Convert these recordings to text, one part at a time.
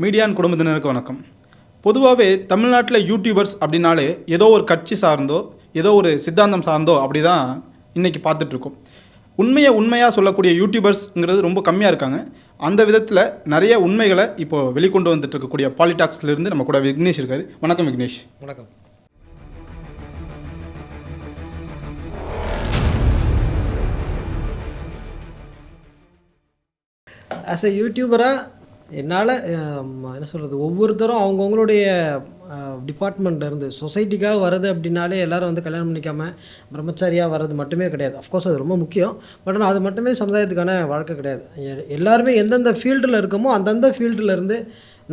மீடியான் குடும்பத்தினருக்கு வணக்கம். பொதுவாகவே தமிழ்நாட்டில் யூடியூபர்ஸ் அப்படின்னாலே ஏதோ ஒரு கட்சி சார்ந்தோ ஏதோ ஒரு சித்தாந்தம் சார்ந்தோ அப்படி தான் இன்றைக்கி பார்த்துட்ருக்கோம். உண்மையை உண்மையாக சொல்லக்கூடிய யூடியூபர்ஸ்ங்கிறது ரொம்ப கம்மியாக இருக்காங்க. அந்த விதத்தில் நிறைய உண்மைகளை இப்போ வெளிக்கொண்டு வந்துட்டு இருக்கக்கூடிய பாலிடாக்ஸ்லேருந்து நம்ம கூட விக்னேஷ் இருக்காரு. வணக்கம் விக்னேஷ். வணக்கம். ஆஸ் எ யூடியூபராக என்னால் என்ன சொல்கிறது ஒவ்வொருத்தரும் அவங்கவுங்களுடைய டிபார்ட்மெண்ட் இருந்து சொசைட்டிக்காக வர்றது அப்படின்னாலே எல்லாரும் வந்து கல்யாணம் பண்ணிக்காமல் பிரம்மச்சாரியாக வர்றது மட்டுமே கிடையாது. அஃப்கோர்ஸ் அது ரொம்ப முக்கியம். பட் ஆனால் அது மட்டுமே சமுதாயத்துக்கான வாழ்க்கை கிடையாது. எல்லாருமே எந்தெந்த ஃபீல்டில் இருக்கமோ அந்தந்த ஃபீல்டில் இருந்து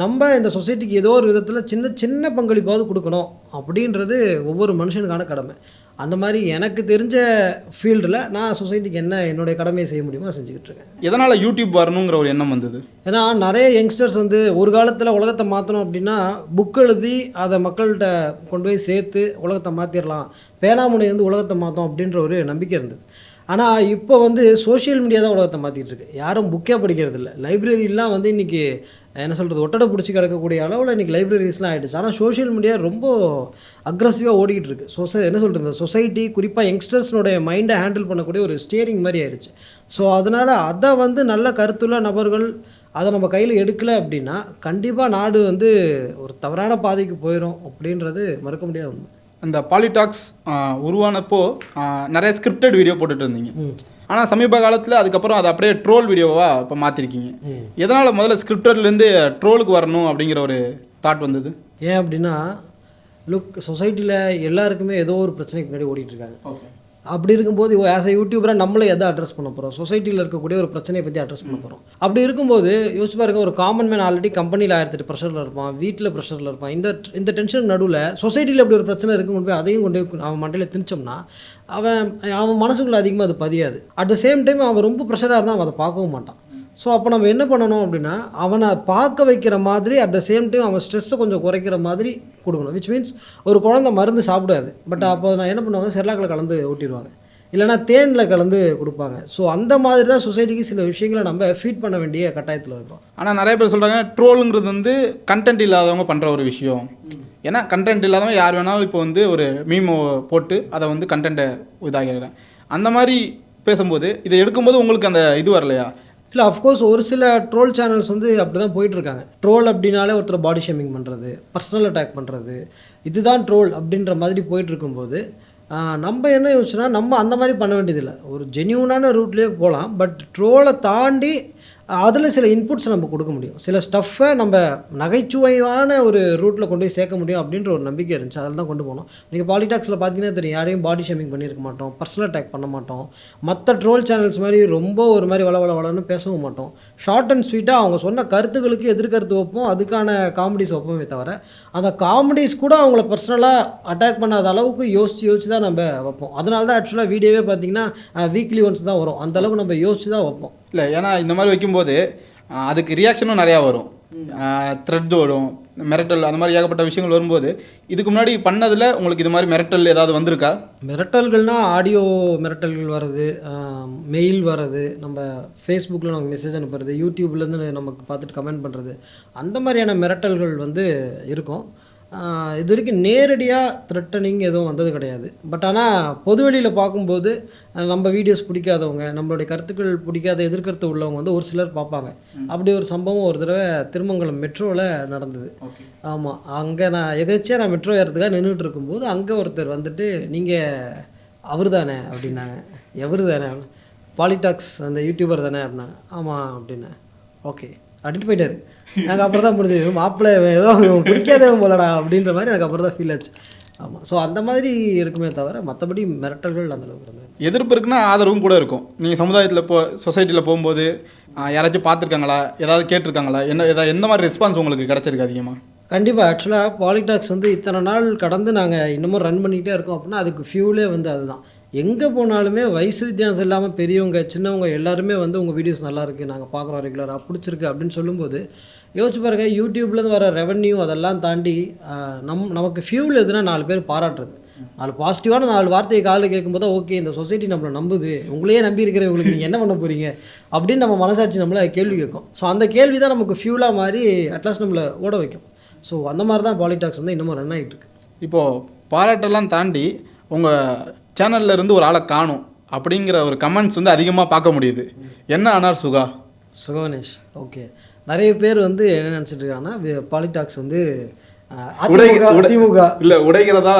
நம்ம இந்த சொசைட்டிக்கு ஏதோ ஒரு விதத்தில் சின்ன சின்ன பங்களிப்பாவது கொடுக்கணும் அப்படின்றது ஒவ்வொரு மனுஷனுக்கான கடமை. அந்த மாதிரி எனக்கு தெரிஞ்ச ஃபீல்டில் நான் சொசைட்டிக்கு என்ன என்னுடைய கடமையை செய்ய முடியுமோ செஞ்சுக்கிட்டு இருக்கேன். எதனால் யூடியூப் வரணுங்கிற ஒரு எண்ணம் வந்தது? ஏன்னா நிறைய யங்ஸ்டர்ஸ் வந்து ஒரு காலத்தில் உலகத்தை மாற்றணும் அப்படின்னா புக் எழுதி அதை மக்கள்கிட்ட கொண்டு போய் சேர்த்து உலகத்தை மாற்றிடலாம் பேனாமுனை வந்து உலகத்தை மாற்றோம் அப்படின்ற ஒரு நம்பிக்கை இருந்தது. ஆனால் இப்போ வந்து சோஷியல் மீடியா தான் உலகத்தை மாற்றிட்டு இருக்கு. யாரும் புக்கே படிக்கிறது இல்லை லைப்ரரிலாம் வந்து இன்றைக்கி என்ன சொல்கிறது ஒட்டடை பிடிச்சி கிடக்கக்கூடிய அளவில் இன்றைக்கி லைப்ரரிஸ்லாம் ஆகிடுச்சு ஆனால் சோஷியல் மீடியா ரொம்ப அக்ரஸிவாக ஓடிக்கிட்டு இருக்கு. சொசை என்ன சொல்கிறது இந்த சொசைட்டி குறிப்பாக யங்ஸ்டர்ஸ்னுடைய மைண்டை ஹேண்டில் பண்ணக்கூடிய ஒரு ஸ்டியரிங் மாதிரி ஆயிடுச்சு. ஸோ அதனால் அதை வந்து நல்ல கருத்துள்ள நபர்கள் அதை நம்ம கையில் எடுக்கலை அப்படின்னா கண்டிப்பாக நாடு வந்து ஒரு தவறான பாதைக்கு போயிடும் அப்படின்றது மறுக்க முடியாத உண்மை. அந்த பாலிடாக்ஸ் உருவானப்போ நிறைய ஸ்கிரிப்டட் வீடியோ போட்டுட்டு இருந்தீங்க. ஆனால் சமீப காலத்தில் அதுக்கப்புறம் அதை அப்படியே ட்ரோல் வீடியோவாக இப்போ மாற்றிருக்கீங்க. எதனால் முதல்ல ஸ்கிரிப்டட்லேருந்து ட்ரோலுக்கு வரணும் அப்படிங்கிற ஒரு தாட் வந்தது? ஏன் அப்படின்னா லுக் சொசைட்டியில் எல்லாருக்குமே ஏதோ ஒரு பிரச்சனைக்கு முன்னாடி ஓடிட்டு இருக்காங்க. ஓகே அப்படி இருக்கும்போது ஆஸ் அ யூடியூபராக நம்மளே எதை அட்ரஸ் பண்ண போகிறோம் சொசைட்டியில் இருக்கக்கூடிய ஒரு பிரச்சனையை பற்றி அட்ரஸ் பண்ண போகிறோம் அப்படி இருக்கும்போது யோசிச்சு பாருங்க ஒரு காமன் மேன் ஆல்ரெடி கம்பெனியில் ஆயிரத்தெட்டு ப்ரெஷரில் இருப்பான் வீட்டில் ப்ரெஷரில் இருப்பான். இந்த இந்த டென்ஷனுக்கு நடுவில் சொசைட்டியில் அப்படி ஒரு பிரச்சனை இருக்கும் கொண்டு போய் அதையும் கொண்டு போய் அவன் மண்டையில் திணிச்சோம்னா அவன் அவன் மனசுக்குள்ளே அதிகமாக அது பதியாது. அட் த சேம் டைம் அவன் ரொம்ப ப்ரெஷராக இருந்தால் அவன் அதை பார்க்கவும் மாட்டான். ஸோ அப்போ நம்ம என்ன பண்ணணும் அப்படின்னா அவனை பார்க்க வைக்கிற மாதிரி அட் த சேம் டைம் அவன் ஸ்ட்ரெஸ்ஸை கொஞ்சம் குறைக்கிற மாதிரி கொடுக்கணும். விச் மீன்ஸ் ஒரு குழந்தை மருந்து சாப்பிடாது. பட் அப்போ நான் என்ன பண்ணுவாங்க? செர்லாக்கில் கலந்து ஊட்டிடுவாங்க. இல்லைனா தேனில் கலந்து கொடுப்பாங்க. ஸோ அந்த மாதிரி தான் சொசைட்டிக்கு சில விஷயங்களை நம்ம ஃபீட் பண்ண வேண்டிய கட்டாயத்தில் இருக்கிறோம். ஆனால் நிறைய பேர் சொல்கிறாங்க ட்ரோலுங்கிறது வந்து கண்டென்ட் இல்லாதவங்க பண்ணுற ஒரு விஷயம். ஏன்னா கண்டென்ட் இல்லாதவங்க யார் வேணாலும் இப்போ வந்து ஒரு மீமோ போட்டு அதை வந்து கண்டென்ட்டை இதாகிறாங்க அந்த மாதிரி பேசும்போது இதை எடுக்கும்போது உங்களுக்கு அந்த இது வரலையா? இல்லை அஃப்கோர்ஸ் ஒரு சில ட்ரோல் சேனல்ஸ் வந்து அப்படி தான் போயிட்டுருக்காங்க. ட்ரோல் அப்படின்னாலே ஒருத்தர் பாடி ஷேமிங் பண்ணுறது பர்சனல் அட்டாக் பண்ணுறது இதுதான் ட்ரோல் அப்படின்ற மாதிரி போயிட்டுருக்கும்போது நம்ம என்ன யோசிச்சுன்னா நம்ம அந்த மாதிரி பண்ண வேண்டியதில்லை. ஒரு ஜென்யூனான ரூட்லேயே போகலாம் பட் ட்ரோலை தாண்டி அதில் சில இன்புட்ஸ் நம்ம கொடுக்க முடியும். சில ஸ்டஃப்பை நம்ம நகைச்சுவையான ஒரு ரூட்டில் கொண்டு போய் சேர்க்க முடியும் அப்படின்ற ஒரு நம்பிக்கை இருந்துச்சு. அதில் தான் கொண்டு போனோம். நீங்கள் பாலிடாக்ஸில் பார்த்தீங்கன்னா தெரியும் யாரையும் பாடி ஷேமிங் பண்ணியிருக்க மாட்டோம் பர்சனல் அட்டாக் பண்ண மாட்டோம். மற்ற ட்ரோல் சேனல்ஸ் மாதிரி ரொம்ப ஒரு மாதிரி வள வள வளன்னு பேசவும் மாட்டோம். ஷார்ட் அண்ட் ஸ்வீட்டாக அவங்க சொன்ன கருத்துக்களுக்கு எதிர்கருத்து வைப்போம். அதுக்கான காமெடிஸ் வைப்போமே தவிர அந்த காமெடிஸ் கூட அவங்கள பர்சனலாக அட்டாக் பண்ணாத அளவுக்கு யோசித்து யோசித்து தான் நம்ம வைப்போம். அதனால தான் ஆக்சுவலாக வீடியோவே பார்த்தீங்கன்னா வீக்லி ஒன்ஸ் தான் வரும். அந்த அளவுக்கு நம்ம யோசித்து தான் வைப்போம். இல்லை ஏன்னா இந்த மாதிரி வைக்கும்போது அதுக்கு ரியாக்ஷனும் நிறையா வரும். த்ரெட் வரும் மிரட்டல் அந்த மாதிரி ஏகப்பட்ட விஷயங்கள் வரும்போது இதுக்கு முன்னாடி பண்ணதில் உங்களுக்கு இது மாதிரி மிரட்டல் ஏதாவது வந்திருக்கா? மிரட்டல்கள்னா ஆடியோ மிரட்டல்கள் வர்றது மெயில் வர்றது நம்ம ஃபேஸ்புக்கில் நமக்கு மெசேஜ் அனுப்புறது யூடியூப்லேருந்து நமக்கு பார்த்துட்டு கமெண்ட் பண்ணுறது அந்த மாதிரியான மிரட்டல்கள் வந்து இருக்கும். இது வரைக்கும் நேரடியாக த்ரெட்டனிங் எதுவும் வந்தது கிடையாது. பட் ஆனால் பொதுவெளியில் பார்க்கும்போது நம்ம வீடியோஸ் பிடிக்காதவங்க நம்மளுடைய கருத்துக்கள் பிடிக்காத எதிர்கருத்து உள்ளவங்க வந்து ஒரு சிலர் பார்ப்பாங்க. அப்படி ஒரு சம்பவம் ஒரு தடவை திருமங்கலம் மெட்ரோவில் நடந்தது. ஆமாம் அங்கே நான் எதாச்சியாக நான் மெட்ரோ ஏறதுக்காக நின்றுட்டு இருக்கும்போது அங்கே ஒருத்தர் வந்துட்டு நீங்கள் அவர் தானே அப்படின்னாங்க. எவர் தானே பாலிடாக்ஸ் அந்த யூடியூபர் தானே? அப்படின்னாங்க ஆமாம் அப்படின்னேன் ஓகே அப்படின்ட்டு போயிட்டாரு. எனக்கு அப்புறம் தான் புரிஞ்சது மாப்பிள்ளை ஏதோ பிடிக்காதவன் போலடா அப்படின்ற மாதிரி எனக்கு அப்புறம் தான் ஃபீல் ஆச்சு. ஆமாம் ஸோ அந்த மாதிரி இருக்குமே தவிர மற்றபடி மிரட்டல்கள் அந்த அளவுக்கு இருந்தது. எதிர்ப்பு இருக்குன்னா ஆதரவும் கூட இருக்கும். நீங்கள் சமுதாயத்தில் போ சொசைட்டியில் போகும்போது யாராச்சும் பார்த்துருக்காங்களா? ஏதாவது கேட்டிருக்காங்களா? என்ன ஏதாவது எந்த மாதிரி ரெஸ்பான்ஸ் உங்களுக்கு கிடச்சிருக்கு அதிகமாக கண்டிப்பாக ஆக்சுவலாக பாலிடாக்ஸ் வந்து இத்தனை நாள் கடந்து நாங்கள் இன்னமும் ரன் பண்ணிக்கிட்டே இருக்கோம் அப்படின்னா அதுக்கு ஃபியூலே வந்து அதுதான். எங்கே போனாலுமே வயசு வித்தியாசம் இல்லாமல் பெரியவங்க சின்னவங்க எல்லாருமே வந்து உங்கள் வீடியோஸ் நல்லா இருக்குது நாங்கள் பார்க்குறோம் ரெகுலராக பிடிச்சிருக்கு அப்படின்னு சொல்லும்போது யோசிச்சு பாருங்கள் யூடியூப்லேருந்து வர ரெவன்யூ அதெல்லாம் தாண்டி நம் நமக்கு ஃபியூல் எதுனா நாலு பேர் பாராட்டுறது. நாலு பாசிட்டிவான நாலு வார்த்தையை காலில் கேட்கும்போது ஓகே இந்த சொசைட்டி நம்மளை நம்புது. உங்களையே நம்பி இருக்கிறவங்களுக்கு நீங்கள் என்ன பண்ண போகிறீங்க அப்படின்னு நம்ம மனசாட்சி நம்மளை கேள்வி கேட்கும். ஸோ அந்த கேள்வி தான் நமக்கு ஃபியூலாக மாதிரி அட்லாஸ்ட் நம்மளை ஓட வைக்கும். ஸோ அந்த மாதிரி தான் பாலிடாக்ஸ் வந்து இன்னமும் ரன் ஆகிட்டு இருக்கு. இப்போது பாராட்டெல்லாம் தாண்டி உங்கள் சேனல்ல இருந்து ஒரு ஆளை காணும் அப்படிங்கிற ஒரு கமெண்ட்ஸ் வந்து அதிகமாக பார்க்க முடியுது. என்ன ஆனார் சுகா? சுகவனேஷ் ஓகே நிறைய பேர் வந்து என்ன நினச்சிட்டு இருக்காங்கன்னா பாலிடாக்ஸ் வந்து அதிமுக இல்ல உடைகிறதா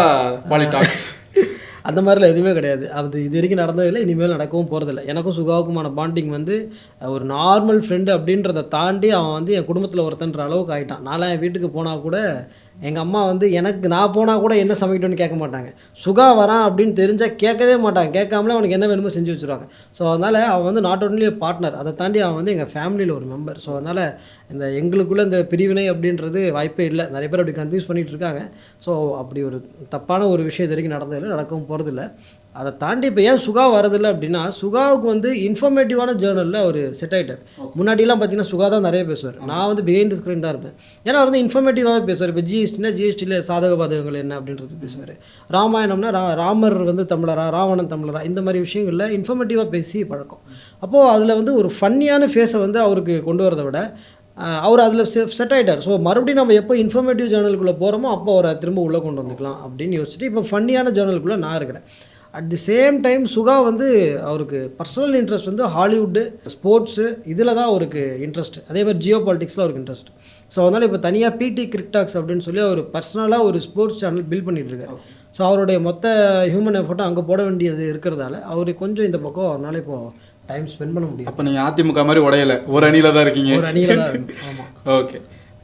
பாலிடாக்ஸ் அந்த மாதிரிலாம் எதுவுமே கிடையாது. அது இது வரைக்கும் நடந்ததில்லை இனிமேல் நடக்கவும் போகிறதில்ல எனக்கும் சுகாவுக்குமான பாண்டிங் வந்து ஒரு நார்மல் ஃப்ரெண்டு அப்படின்றத தாண்டி அவன் வந்து என் குடும்பத்தில் ஒருத்தன்ற அளவுக்கு ஆயிட்டான். நான்லாம் என் வீட்டுக்கு போனால் கூட எங்கள் அம்மா வந்து எனக்கு நான் போனால் கூட என்ன சமைக்கணும்னு கேட்க மாட்டாங்க. சுகா வரான் அப்படின்னு தெரிஞ்சால் கேட்கவே மாட்டாங்க. கேட்காமலே அவனுக்கு என்ன வேணுமோ செஞ்சு வச்சுருவாங்க. ஸோ அதனால் அவன் வந்து நாட் ஓன்லி பார்ட்னர் அதை தாண்டி அவன் வந்து எங்கள் ஃபேமிலியில் ஒரு மெம்பர் ஸோ அதனால் இந்த எங்களுக்குள்ளே இந்த பிரிவினை அப்படின்றது வாய்ப்பே இல்லை. நிறைய பேர் அப்படி கன்ஃபியூஸ் பண்ணிகிட்டு இருக்காங்க. ஸோ அப்படி ஒரு தப்பான ஒரு விஷயம் இது வரைக்கும் நடந்ததில்லை நடக்கவும் போகிறதில்ல அதை தாண்டி இப்போ ஏன் சுகா வரதில்லை அப்படின்னா சுகாவுக்கு வந்து இன்ஃபர்மேட்டிவான ஜேர்னலில் ஒரு செட் ஆகிட்டார் முன்னாடிலாம் பார்த்தீங்கன்னா சுகா தான் நிறைய பேசுவார். நான் வந்து பிஹைண்ட் ஸ்க்ரீன் தான் இருப்பேன். ஏன்னா அவர் வந்து இன்ஃபர்மேட்டிவாகவே பேசுவார். இப்போ ஜிஎஸ்டினா ஜிஎஸ்டியில் சாதக பாதகங்கள் என்ன அப்படின்றது பேசுவார். ராமாயணம்னா ரா ராமர் வந்து தமிழரா ராவணன் தமிழரா இந்த மாதிரி விஷயங்களில் இன்ஃபர்மேட்டிவாக பேசி பழக்கம். அப்போது அதில் வந்து ஒரு ஃபன்னியான ஃபேஸை வந்து அவருக்கு கொண்டு வரதை விட அவர் அதில் செட் ஆகிட்டார் ஸோ மறுபடியும் நம்ம எப்போ இன்ஃபர்மேட்டிவ் ஜேர்னலுக்குள்ளே போகிறோமோ அப்போ அவரை திரும்ப உள்ளே கொண்டு வந்துக்கலாம் அப்படின்னு யோசிச்சுட்டு இப்போ ஃபன்னியான ஜேர்னலுக்குள்ளே நான் இருக்கிறேன். At the same time Suga வந்து அவருக்கு பர்சனல் இன்ட்ரெஸ்ட் வந்து ஹாலிவுட்டு ஸ்போர்ட்ஸு இதில் தான் அவருக்கு இன்ட்ரெஸ்ட் அதே மாதிரி ஜியோ பாலிட்டிக்ஸில் அவருக்கு இன்ட்ரெஸ்ட் ஸோ அதனால் இப்போ தனியாக பிடி கிரிக்டாக்ஸ் அப்படின்னு சொல்லி அவர் பர்சனலாக ஒரு ஸ்போர்ட்ஸ் சேனல் பில்ட் பண்ணிட்டு இருக்காரு. ஸோ அவருடைய மொத்த ஹியூமன் எஃபர்ட்டும் அங்கே போட வேண்டியது இருக்கிறதால அவருக்கு கொஞ்சம் இந்த பக்கம் அவரால் இப்போ டைம் ஸ்பெண்ட் பண்ண முடியாது அப்ப நீங்க அதிமுக மாதிரி உடையல. ஒரு அணியில தான் இருக்கீங்க. ஒரு அணியில் தான் ஆமாம் ஓகே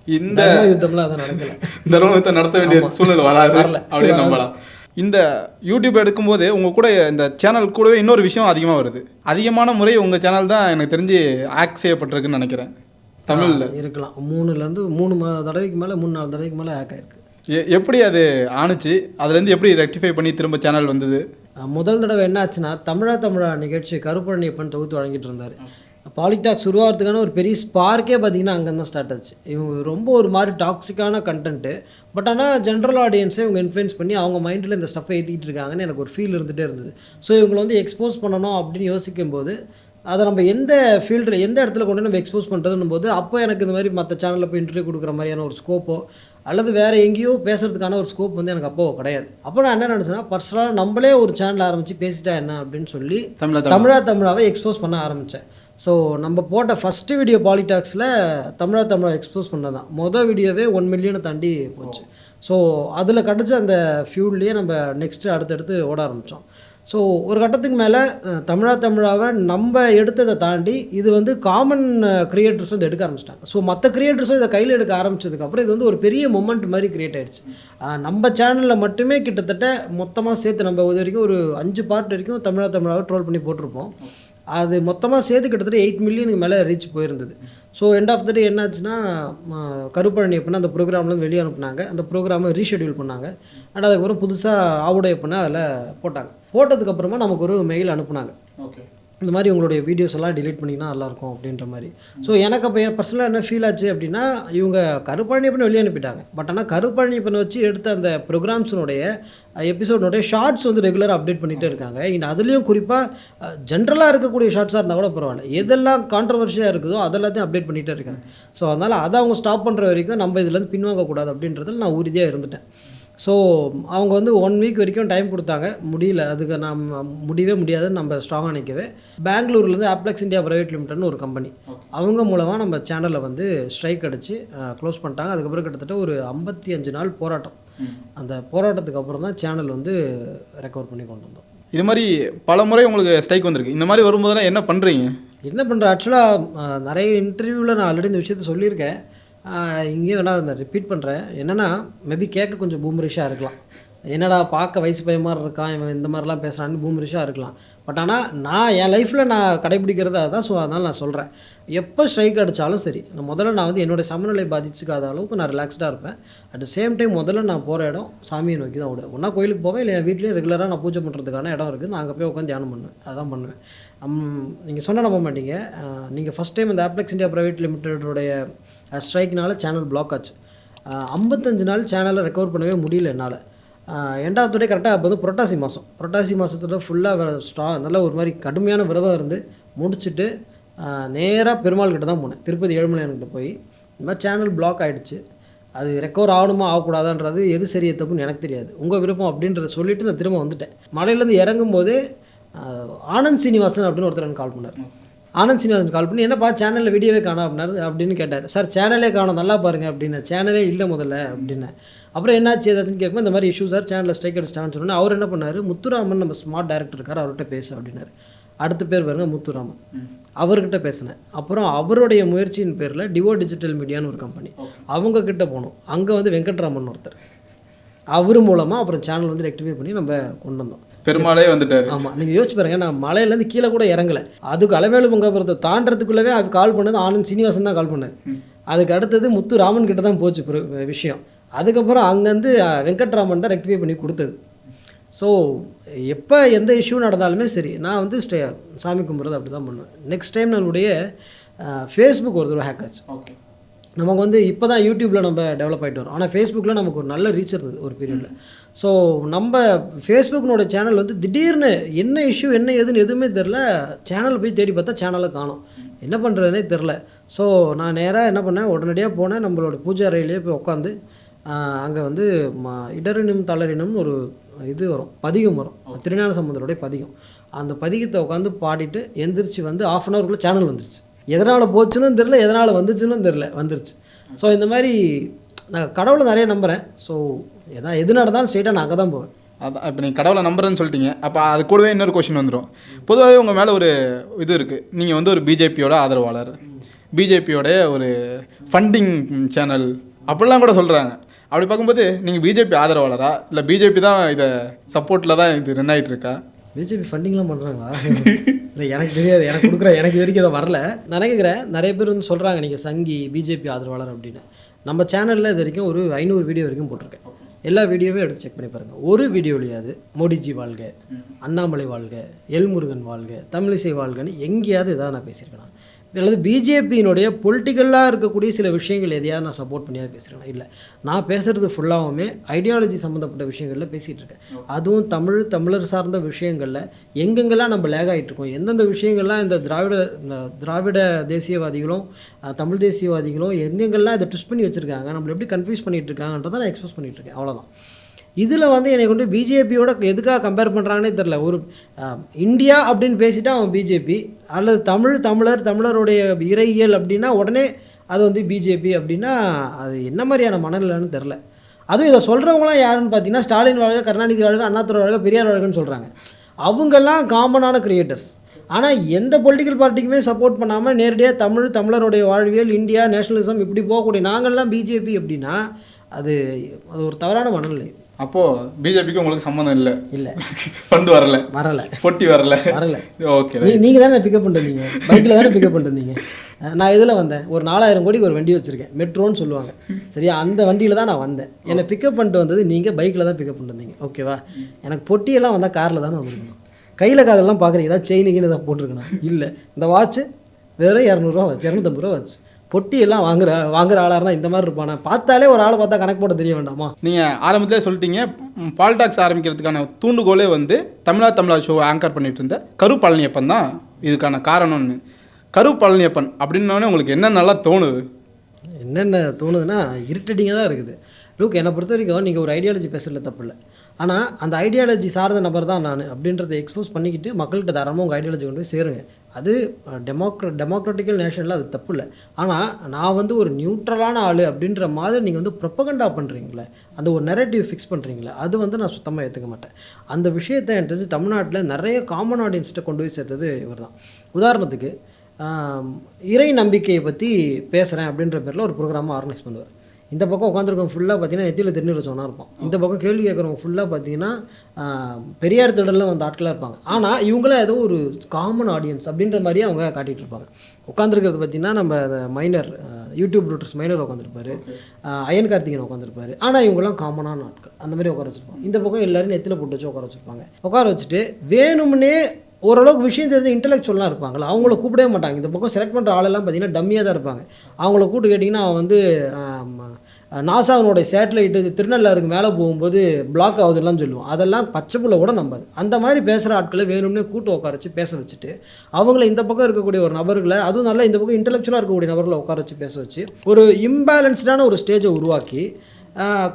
இந்த தர்ம யுத்தம்லாம் அது நடக்கல. தர்மத்தை நடத்த வேண்டிய சூழ்நிலை வராது. அப்படின்னு நம்பலாம். இந்த யூடியூப் எடுக்கும்போது உங்க கூட இந்த சேனல் கூடவே இன்னொரு விஷயம் அதிகமாக வருது. அதிகமான முறை உங்க சேனல் தான் எனக்கு தெரிஞ்சு ஆக்ட் செய்யப்பட்டிருக்குன்னு நினைக்கிறேன். தமிழ்ல. இருக்கலாம். மூணுலேருந்து மூணு தடவைக்கு மேலே மூணு நாலு தடவைக்கு மேலே ஹேக் ஆயிருக்கு. எப்படி அது ஆணுச்சு? அதுலேருந்து எப்படி ரெக்டிஃபை பண்ணி திரும்ப சேனல் வந்தது? முதல் தடவை என்ன ஆச்சுன்னா தமிழா தமிழா நிகழ்ச்சி கருப்பழனியப்பன் தொகுத்து வழங்கிட்டு இருந்தார். பாலிடாக்ஸ் உருவாகிறதுக்கான ஒரு பெரிய ஸ்பார்க்கே பார்த்தீங்கன்னா அங்கே தான் ஸ்டார்ட் ஆச்சு. இவங்க ரொம்ப ஒரு மாதிரி டாக்ஸிக்கான கண்டென்ட்டு பட் ஆனால் ஜென்ரல் ஆடியன்ஸை இவங்க இன்ஃப்ளூயன்ஸ் பண்ணி அவங்க மைண்டில் இந்த ஸ்டஃப்பை ஏற்றிட்டு இருக்காங்கன்னு எனக்கு ஒரு ஃபீல் இருந்துகிட்டே இருந்தது. ஸோ இவங்களை வந்து எக்ஸ்போஸ் பண்ணணும் அப்படின்னு யோசிக்கும் போது அதை நம்ம எந்த ஃபீல்டில் எந்த இடத்துல கொண்டு நம்ம எக்ஸ்போஸ் பண்ணுறதுன்னும் போது அப்போ எனக்கு இந்த மாதிரி மற்ற சேனலில் போய் இன்டர்வியூ கொடுக்குற மாதிரியான ஒரு ஸ்கோப்போ அல்லது வேறு எங்கேயோ பேசுறதுக்கான ஒரு ஸ்கோப் வந்து எனக்கு அப்போ கிடையாது. அப்போ நான் என்ன நினச்சேன்னா பர்சனலாக நம்மளே ஒரு சேனல் ஆரம்பித்து பேசிட்டா என்ன அப்படின்னு சொல்லி தமிழா தமிழாவை எக்ஸ்போஸ் பண்ண ஆரம்பித்தேன் ஸோ நம்ம போட்ட first video பாலிடாக்ஸில் Tamizha Tamizha expose பண்ணதான் மொதல் வீடியோவே ஒன் மில்லியனை தாண்டி போச்சு. ஸோ அதில் கிடச்ச அந்த ஃபியூல்லையே நம்ம நெக்ஸ்ட்டு அடுத்தடுத்து ஓட ஆரம்பித்தோம் ஸோ ஒரு கட்டத்துக்கு மேலே தமிழா தமிழாவை நம்ம எடுத்ததை தாண்டி இது வந்து காமன் கிரியேட்டர்ஸ் வந்து எடுக்க ஆரம்பிச்சிட்டாங்க. ஸோ மற்ற கிரியேட்டர்ஸும் இதை கையில் எடுக்க ஆரம்பிச்சதுக்கப்புறம் இது வந்து ஒரு பெரிய மொமெண்ட் மாதிரி கிரியேட் ஆயிடுச்சு. நம்ம சேனலில் மட்டுமே கிட்டத்தட்ட மொத்தமாக சேர்த்து நம்ம இது வரைக்கும் ஒரு அஞ்சு பார்ட் வரைக்கும் தமிழா தமிழாவை ட்ரோல் பண்ணி போட்டிருப்போம். அது மொத்தமாக சேர்த்து கிட்டத்தட்ட எயிட் மில்லியனுக்கு மேலே ரீச் போயிருந்தது. So end of the day என்னாச்சுன்னா கருப்பழனி எப்படின்னா அந்த ப்ரோக்ராம்லேருந்து வெளியே அனுப்புனாங்க. அந்த ப்ரோக்ராமை ரீஷெடியூல் பண்ணாங்க. அண்ட் அதுக்கப்புறம் புதுசாக ஆவுடைய பண்ண அதில் போட்டாங்க. போட்டதுக்கப்புறமா நமக்கு ஒரு மெயில் அனுப்புனாங்க. ஓகே இந்த மாதிரி உங்களுடைய வீடியோஸ் எல்லாம் டிலீட் பண்ணிங்கன்னா நல்லாயிருக்கும் அப்படின்ற மாதிரி. ஸோ எனக்கு அப்போ என் பர்சனலாக என்ன ஃபீல் ஆச்சு அப்படின்னா இவங்க கருப்பழனியப்பனை வெளியே அனுப்பிட்டாங்க. பட் ஆனால் கருப்பழனியப்பனை வச்சு எடுத்த அந்த ப்ரோக்ராம்ஸினுடைய எபிசோடனுடைய ஷார்ட்ஸ் வந்து ரெகுலராக அப்டேட் பண்ணிகிட்டே இருக்காங்க. இந்த அதுலேயும் குறிப்பாக ஜென்ரலாக இருக்கக்கூடிய ஷார்ட்ஸாக இருந்தால் கூட பரவாயில்ல. எதெல்லாம் கான்ட்ரவர்ஷியாக இருக்குதோ அதெல்லாத்தையும் அப்டேட் பண்ணிகிட்டே இருக்காங்க. ஸோ அதனால் அதை அவங்க ஸ்டாப் பண்ணுற வரைக்கும் நம்ம இதுலேருந்து பின்வாங்கக்கூடாது அப்படின்றதில் நான் உறுதியாக இருந்துட்டேன். ஸோ அவங்க வந்து ஒன் வீக் வரைக்கும் டைம் கொடுத்தாங்க. முடியல. அதுக்கு நம்ம முடியவே முடியாதுன்னு நம்ம ஸ்ட்ராங்காக நிற்கவே பெங்களூர்லேருந்து ஆப்ளெக்ஸ் இந்தியா ப்ரைவேட் லிமிடெட்னு ஒரு கம்பெனி அவங்க மூலமாக நம்ம சேனலை வந்து ஸ்ட்ரைக் அடித்து க்ளோஸ் பண்ணிட்டாங்க. அதுக்கப்புறம் கிட்டத்தட்ட ஒரு ஐம்பத்தி அஞ்சு நாள் போராட்டம். அந்த போராட்டத்துக்கு அப்புறம் தான் சேனல் வந்து ரெக்கவர் பண்ணி கொண்டு வந்தோம். இது மாதிரி பல முறை உங்களுக்கு ஸ்ட்ரைக் வந்திருக்கு. இந்த மாதிரி வரும்போதெல்லாம் என்ன பண்ணுறீங்க என்ன பண்ணுறேன் ஆக்சுவலாக நிறைய இன்டர்வியூவில் நான் ஆல்ரெடி இந்த விஷயத்த சொல்லியிருக்கேன். இங்கேயும் வேணா அதை ரிப்பீட் பண்ணுறேன் என்னென்னா மேபி கேட்க கொஞ்சம் பூமரிஷாக இருக்கலாம். என்னடா பார்க்க வயசு பையன் மாதிரி இருக்கான் இவன் இந்த மாதிரிலாம் பேசுகிறான்னு பூமரிஷாக இருக்கலாம். பட் ஆனால் நான் என் லைஃப்பில் நான் கடைபிடிக்கிறது அதுதான் ஸோ அதனால் நான் சொல்கிறேன் எப்போ ஸ்ட்ரைக் அடித்தாலும் சரி நான் முதல்ல நான் வந்து என்னுடைய சமநிலை பாதிச்சுக்காத அளவுக்கு நான் ரிலாக்ஸ்டாக இருப்பேன். அட் த சேம் டைம் முதல்ல நான் போகிற இடம் சாமியை நோக்கி தான் விடுவேன் ஒன்றா கோயிலுக்கு போவேன் இல்லை என் வீட்லேயும் ரெகுலராக நான் பூஜை பண்ணுறதுக்கான இடம் இருக்குது நான் அங்கே போய் உட்காந்து தியானம் பண்ணுவேன். அதான் பண்ணுவேன். நீங்கள் சொன்ன நம்ப மாட்டீங்க. நீங்கள் ஃபஸ்ட் டைம் இந்த ஆப்ளெக்ஸ் இந்தியா ப்ரைவேட் லிமிடெடோடைய ஸ்ட்ரைக்னால சேனல் பிளாக் ஆச்சு. ஐம்பத்தஞ்சு நாள் சேனலை ரெக்கவர் பண்ணவே முடியல என்னால். எண்ட் ஆஃப் டே கரெக்டாக அப்போ வந்து புரட்டாசி மாதம் புரட்டாசி மாதத்துல ஃபுல்லாக ஸ்ட்ரா நல்ல ஒரு மாதிரி கடுமையான விரதம் இருந்து முடிச்சுட்டு நேராக பெருமாள் கிட்ட தான் போனேன். திருப்பதி ஏழுமலையான்கிட்ட போய். இந்த மாதிரி சேனல் பிளாக் ஆகிடுச்சு அது ரெக்கவர் ஆகணுமா ஆகக்கூடாதான்றது எது சரிய தப்புன்னு எனக்கு தெரியாது. உங்கள் விருப்பம் அப்படின்றத சொல்லிவிட்டு நான் திரும்ப வந்துட்டேன். மலையிலேருந்து இறங்கும்போது ஆனந்த் சீனிவாசன் அப்படின்னு ஒருத்தர் எனக்கு கால் பண்ணார். ஆனந்த் சீனிவாசன் கால் பண்ணி என்னப்பா சேனலில் வீடியோவே காணோம் அப்படின்னாரு. அப்படின்னு கேட்டார். சார் சேனலே காணோம் நல்லா பாருங்க அப்படின்னு. சேனலே இல்லை முதல்ல அப்படின்னு. அப்புறம் என்னாச்சு ஏதாச்சுன்னு கேட்கும்போது இந்த மாதிரி இஷ்யூ சார் சேனலில் ஸ்ட்ரைக் அடிச்சிட்டான்னு சொன்னோன்னே அவர் என்ன பண்ணார்? முத்துராமன் நம்ம ஸ்மார்ட் டேரக்டர் இருக்கார் அவர்கிட்ட பேசு அப்படின்னாரு. அடுத்த பேர் பாருங்க முத்துராமன். அவர்கிட்ட பேசினேன். அப்புறம் அவருடைய முயற்சியின் பேரில் டிவோ டிஜிட்டல் மீடியான்னு ஒரு கம்பெனி அவங்க கிட்ட போனோம். அங்கே வந்து வெங்கட்ராமன் ஒருத்தர். அவர் மூலமாக அப்புறம் சேனல் வந்து ரெக்டிஃபை பண்ணி நம்ம கொண்டு வந்தோம். பெருமாளே வந்துட்டாரு. ஆமாம் நீங்கள் யோசிச்சு பாருங்க நான் மலையிலேருந்து கீழே கூட இறங்கல. அதுக்கு அலமேலு பொங்காபுரத்தை தாண்டறதுக்குள்ளவே அது கால் பண்ணது ஆனந்த் சீனிவாசன் தான் கால் பண்ணார். அதுக்கு அடுத்தது முத்து ராமன் கிட்ட தான் போச்சு விஷயம். அதுக்கப்புறம் அங்கேருந்து வெங்கட்ராமன் தான் ரெக்டிஃபை பண்ணி கொடுத்தது. ஸோ எப்போ எந்த இஷ்யூ நடந்தாலுமே சரி நான் வந்து ஸ்டே சாமி கும்பிட்றது அப்படி தான் பண்ணுவேன். நெக்ஸ்ட் டைம் நம்மளுடைய ஃபேஸ்புக் ஒரு தடவை ஹேக் ஆச்சு. ஓகே நமக்கு வந்து இப்போ தான் யூடியூப்பில் நம்ம டெவலப் ஆகிட்டு வரோம். ஆனால் ஃபேஸ்புக்கில் நமக்கு ஒரு நல்ல ரீச் இருந்தது ஒரு பீரியடில் ஸோ நம்ம ஃபேஸ்புக்னோட சேனல் வந்து திடீர்னு என்ன இஷ்யூ என்ன ஏதுன்னு எதுவுமே தெரில சேனல் போய் தேடி பார்த்தா சேனலை காணோம். என்ன பண்ணுறதுனே தெரில ஸோ நான் நேராக என்ன பண்ணேன் உடனடியாக போனேன். நம்மளோட பூஜை அறையிலேயே போய் உட்காந்து அங்கே வந்து ம இடரினும் தளரினும் ஒரு இது வரும். பதிகம் வரும். திருஞான சம்பந்தருடைய பதிகம். அந்த பதிகத்தை உட்காந்து பாடிட்டு எந்திரிச்சு வந்து ஆஃப் அன் ஹவருக்குள்ளே சேனல் வந்துருச்சு. எதனால் போச்சுன்னு தெரில எதனால் வந்துச்சுன்னு தெரில வந்துருச்சு. ஸோ இந்த மாதிரி நான் கடவுளை நிறைய நம்புகிறேன் ஸோ எதா எது நடந்தாலும் ஸ்ட்ரெயிட்டாக நான் அங்கே தான் போவேன். அதான் இப்போ நீங்கள் கடவுளை நம்புறேன்னு சொல்லிட்டீங்க. அப்போ அது கூடவே இன்னொரு கொஷின் வந்துடும் பொதுவாகவே உங்கள் மேலே ஒரு இது இருக்குது நீங்கள் வந்து ஒரு பிஜேபியோட ஆதரவாளர். பிஜேபியோட ஒரு ஃபண்டிங் சேனல் அப்படிலாம் கூட சொல்கிறாங்க அப்படி பார்க்கும்போது நீங்கள் பிஜேபி ஆதரவாளரா? இல்லை பிஜேபி தான் இதை சப்போர்ட்டில் தான் இது ரன் ஆகிட்டு இருக்கா? பிஜேபி ஃபண்டிங்லாம் பண்ணுறாங்களா இல்லை எனக்கு தெரியாது. எனக்கு கொடுக்குற எனக்கு வரைக்கும் இதை வரல. நினைக்கிறேன் நிறைய பேர் வந்து சொல்கிறாங்க நீங்கள் சங்கி பிஜேபி ஆதரவாளர் அப்படின்னு. நம்ம சேனலில் இது வரைக்கும் ஒரு ஐநூறு வீடியோ வரைக்கும் போட்டிருக்கேன். எல்லா வீடியோவே எடுத்து செக் பண்ணி பாருங்கள் ஒரு வீடியோலையாவது மோடிஜி வாழ்க அண்ணாமலை வாழ்க எல்முருகன் வாழ்க தமிழிசை வாழ்கன்னு எங்கேயாவது இதாக நான் பேசியிருக்கேன் அல்லது பிஜேபியினுடைய பொலிட்டிக்கலாக இருக்கக்கூடிய சில விஷயங்கள் எதையாவது நான் சப்போர்ட் பண்ணியாக பேசுகிறேன் இல்லை நான் பேசுகிறது ஃபுல்லாகவுமே ஐடியாலஜி சம்மந்தப்பட்ட விஷயங்களில் பேசிகிட்டு இருக்கேன். அதுவும் தமிழ் தமிழர் சார்ந்த விஷயங்களில் எங்கெங்கெல்லாம் நம்ம லேக் ஆகிட்டு இருக்கோம் எந்தெந்த விஷயங்கள்லாம் இந்த திராவிட இந்த திராவிட தேசியவாதிகளும் தமிழ் தேசியவாதிகளும் எங்கெங்கெல்லாம் இதை ட்விஸ்ட் பண்ணி வச்சுருக்காங்க நம்மளை எப்படி கன்ஃபியூஸ் பண்ணிட்டு இருக்காங்கன்றதை நான் எக்ஸ்பிரஸ் பண்ணிகிட்டு இருக்கேன். அவ்வளோதான் இதில் வந்து என்னை கொண்டு பிஜேபியோட எதுக்காக கம்பேர் பண்ணுறாங்கன்னே தெரில ஒரு இந்தியா அப்படின்னு பேசிட்டா அவன் பிஜேபி அல்லது தமிழ் தமிழர் தமிழருடைய இறையியல் அப்படின்னா உடனே அது வந்து பிஜேபி அப்படின்னா அது என்ன மாதிரியான மனநிலைன்னு தெரில அதுவும் இதை சொல்கிறவங்களாம் யாருன்னு பார்த்தீங்கன்னா ஸ்டாலின் வாழ்க கருணாநிதி வாழ்க அண்ணாத்துறை வாழ்க பெரியார் வாழ்கன்னு சொல்கிறாங்க அவங்கெல்லாம் காமனான கிரியேட்டர்ஸ் ஆனால் எந்த பொலிட்டிக்கல் பார்ட்டிக்குமே சப்போர்ட் பண்ணாமல் நேரடியாக தமிழ் தமிழருடைய வாழ்வியல் இந்தியா நேஷனலிசம் இப்படி போகக்கூடிய நாங்கள்லாம் பிஜேபி அப்படின்னா அது அது ஒரு தவறான மனநிலை. அப்போது பிஜேபிக்கு உங்களுக்கு சம்மந்தம் இல்லை. இல்லை. ஃபண்டு வரல. வரல. பொட்டி வரல. வரல. ஓகே நீ நீங்கள் தானே பிக்கப் பண்ணிருந்தீங்க பைக்கில் தானே பிக்கப் பண்ணிருந்தீங்க நான் இதில் வந்தேன். ஒரு நாலாயிரம் கோடிக்கு ஒரு வண்டி வச்சுருக்கேன். மெட்ரோன்னு சொல்லுவாங்க. சரியா? அந்த வண்டியில் தான் நான் வந்தேன். என்னை பிக்கப் பண்ணிட்டு வந்தது நீங்கள் பைக்கில் தான் பிக்கப் பண்ணிட்டு வந்தீங்க. ஓகேவா எனக்கு பொட்டியெல்லாம் வந்தால் காரில் தானே வந்திருக்கணும். கையில் காதெல்லாம் பார்க்குறீங்க. ஏதாவது செயினுக்குன்னு ஏதாவது போட்டிருக்கணும். இல்லை. இந்த வாட்ச்சு வெறும் இரநூறுவா வாட்ச் இரநூத்தம்பது ரூபா வாட்ச் பொட்டி எல்லாம் வாங்குற வாங்குற ஆளாக இருந்தால் இந்த மாதிரி இருப்பானா? பார்த்தாலே ஒரு ஆளை பார்த்தா கணக்கு போட தெரிய வேண்டாமா? நீங்கள் ஆரம்பத்திலே சொல்லிட்டீங்க பால்டாக்ஸ் ஆரம்பிக்கிறதுக்கான தூண்டுகோலே வந்து தமிழா தமிழா ஷோ ஆங்கர் பண்ணிட்டு இருந்த கரு பழனியப்பன் தான் இதுக்கான காரணம்னு. கரு பழனியப்பன் அப்படின்னோடனே உங்களுக்கு என்ன நல்லா தோணுது? என்னென்ன தோணுதுன்னா இரிட்டேட்டிங்காக தான் இருக்குது. லுக் என்னை பொறுத்த வரைக்கும் நீங்கள் ஒரு ஐடியாலஜி பேசுறதுல தப்பு இல்லை. ஆனால் அந்த ஐடியாலஜி சார்ந்த நபர் தான் நான் அப்படின்றத எக்ஸ்போஸ் பண்ணிக்கிட்டு மக்கள்கிட்ட தாராளமாக உங்கள் ஐடியாலஜி கொண்டு போய் சேருங்க. அது டெமோக்ர டெமோக்ராட்டிக்கல் நேஷனில் அது தப்பு இல்லை ஆனால் நான் வந்து ஒரு நியூட்ரலான ஆள் அப்படின்ற மாதிரி நீங்கள் வந்து ப்ரொப்பகண்டா பண்ணுறீங்களே அந்த ஒரு நெரேட்டிவ் ஃபிக்ஸ் பண்ணுறீங்களே அது வந்து நான் சுத்தமாக ஏற்றுக்க மாட்டேன். அந்த விஷயத்தை என்றது தமிழ்நாட்டில் நிறைய காமன் ஆடியன்ஸ்கிட்ட கொண்டு போய் சேர்த்தது இவர் தான் உதாரணத்துக்கு இறை நம்பிக்கையை பற்றி பேசுகிறேன் அப்படின்ற பேரில் ஒரு ப்ரோக்ராமாக ஆர்கனைஸ் பண்ணுவார். இந்த பக்கம் உட்காந்துருக்கவங்க ஃபுல்லாக பார்த்தீங்கன்னா நெத்தியில் திருநீர் வச்சவனா இருப்போம் இந்த பக்கம் கேள்வி கேட்குறவங்க ஃபுல்லாக பார்த்தீங்கன்னா பெரியார் திடலில் வந்த ஆட்களாக இருப்பாங்க. ஆனால் இவங்களாம் ஏதோ ஒரு காமன் ஆடியன்ஸ் அப்படின்ற மாதிரியே அவங்க காட்டிகிட்டு இருப்பாங்க. உட்காந்துருக்கிறது பார்த்தீங்கன்னா நம்ம அந்த மைனர் யூடியூப் ரூட்டர்ஸ் மைனர் உட்காந்துருப்பாரு அயன் கார்த்திகன் உட்காந்துருப்பாரு ஆனால் இவங்கெல்லாம் காமனான ஆட்கள். அந்த மாதிரி உட்கார வச்சிருப்பாங்க. இந்த பக்கம் எல்லோரும் நெத்தியில் போட்டு வச்சு உட்கார வச்சிருப்பாங்க. உட்கார வச்சுட்டு வேணும்னே ஓரளவுக்கு விஷயம் தெரிஞ்ச இன்டெலெக்சுவலாக இருப்பாங்களா அவங்கள கூப்பிடவே மாட்டாங்க. இந்த பக்கம் செலக்ட் பண்ணுற ஆளெல்லாம் பார்த்தீங்கன்னா டம்மியாக தான் இருப்பாங்க. அவங்கள கூப்பிட்டு கேட்டிங்கன்னா அவன் வந்து நாசாவினுடைய சேட்டலைட்டு திருநள்ளாருக்கு மேலே போகும்போது பிளாக் ஆகுதுலாம் சொல்லுவோம் அதெல்லாம் பச்சை புள்ள கூட நம்பாது. அந்த மாதிரி பேசுகிற ஆட்களை வேணும்னே கூட்டு உட்கார வச்சு பேச வச்சுட்டு அவங்கள இந்த பக்கம் இருக்கக்கூடிய ஒரு நபர்களை அதுவும் நல்லா இந்த பக்கம் இன்டெலெக்சுவலாக இருக்கக்கூடிய நபர்களை உட்கார வச்சு பேச வச்சு ஒரு இம்பேலன்ஸ்டான ஒரு ஸ்டேஜை உருவாக்கி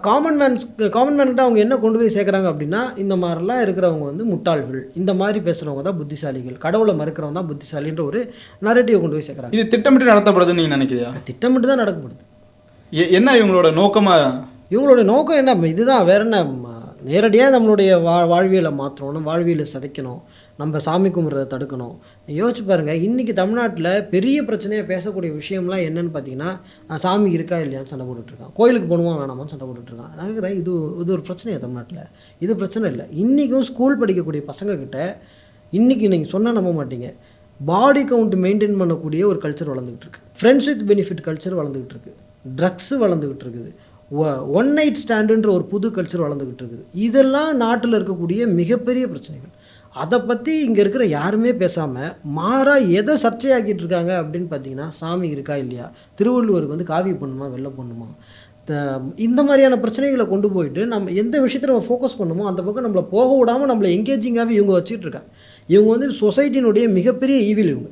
காமன் மேன்ஸ் காமன் மேன்கிட்ட அவங்க என்ன கொண்டு போய் சேர்க்குறாங்க அப்படின்னா இந்த மாதிரிலாம் இருக்கிறவங்க வந்து முட்டாள்கள். இந்த மாதிரி பேசுகிறவங்க தான் புத்திசாலிகள். கடவுளை மறுக்கிறவங்க தான் புத்திசாலின்ற ஒரு நரேட்டிவை கொண்டு போய் சேர்க்குறாங்க. இது திட்டமிட்டு நடத்தப்படுதுன்னு நீங்கள் நினைக்கிறியா? திட்டமிட்டு தான் நடக்கப்படுது. என்ன இவங்களோட நோக்கமாக இவங்களோட நோக்கம் என்ன? இதுதான் வேற என்ன? நேரடியாக நம்மளுடைய வா வாழ்வியலை மாற்றணும் வாழ்வியலை சிதைக்கணும் நம்ம சாமி கும்பிட்றத தடுக்கணும். யோசிச்சு பாருங்கள் இன்றைக்கி தமிழ்நாட்டில் பெரிய பிரச்சனையாக பேசக்கூடிய விஷயம்லாம் என்னென்னு பார்த்தீங்கன்னா சாமி இருக்கா இல்லையான்னு சண்டை போட்டுட்ருக்கான் கோயிலுக்கு போகணுமா வேணாமான்னு சண்டை போட்டுட்ருக்கான் இது இது ஒரு பிரச்சனையா தமிழ்நாட்டில்? இது பிரச்சனை இல்லை. இன்றைக்கும் ஸ்கூல் படிக்கக்கூடிய பசங்கக்கிட்ட இன்றைக்கி நீங்கள் சொன்னால் நம்ப மாட்டீங்க. பாடி கவுண்ட் மெயின்டைன் பண்ணக்கூடிய ஒரு கல்ச்சர் வளர்ந்துக்கிட்டு இருக்கு. ஃப்ரெண்ட்ஸ் வித் பெனிஃபிட் கல்ச்சர் வளர்ந்துக்கிட்டு இருக்கு. ட்ரக்ஸு வளர்ந்துக்கிட்டு இருக்குது. ஒன் நைட் ஸ்டாண்டுன்ற ஒரு புது கல்ச்சர் வளர்ந்துக்கிட்டு இருக்குது. இதெல்லாம் நாட்டில் இருக்கக்கூடிய மிகப்பெரிய பிரச்சனைகள். அதை பற்றி இங்கே இருக்கிற யாருமே பேசாமல் மாறாக எதை சர்ச்சையாக்கிட்டு இருக்காங்க அப்படின்னு பார்த்தீங்கன்னா சாமி இருக்கா இல்லையா? திருவள்ளுவருக்கு வந்து காவி பண்ணுமா வெள்ளை பண்ணுமா? த- இந்த மாதிரியான பிரச்சனைகளை கொண்டு போயிட்டு நம்ம எந்த விஷயத்தை நம்ம ஃபோக்கஸ் பண்ணுமோ அந்த பக்கம் நம்மளை போக விடாமல் நம்மளை எங்கேஜிங்காகவே இவங்க வச்சுட்டு இருக்காங்க. இவங்க வந்து சொசைட்டினுடைய மிகப்பெரிய ஈவில் இவங்க.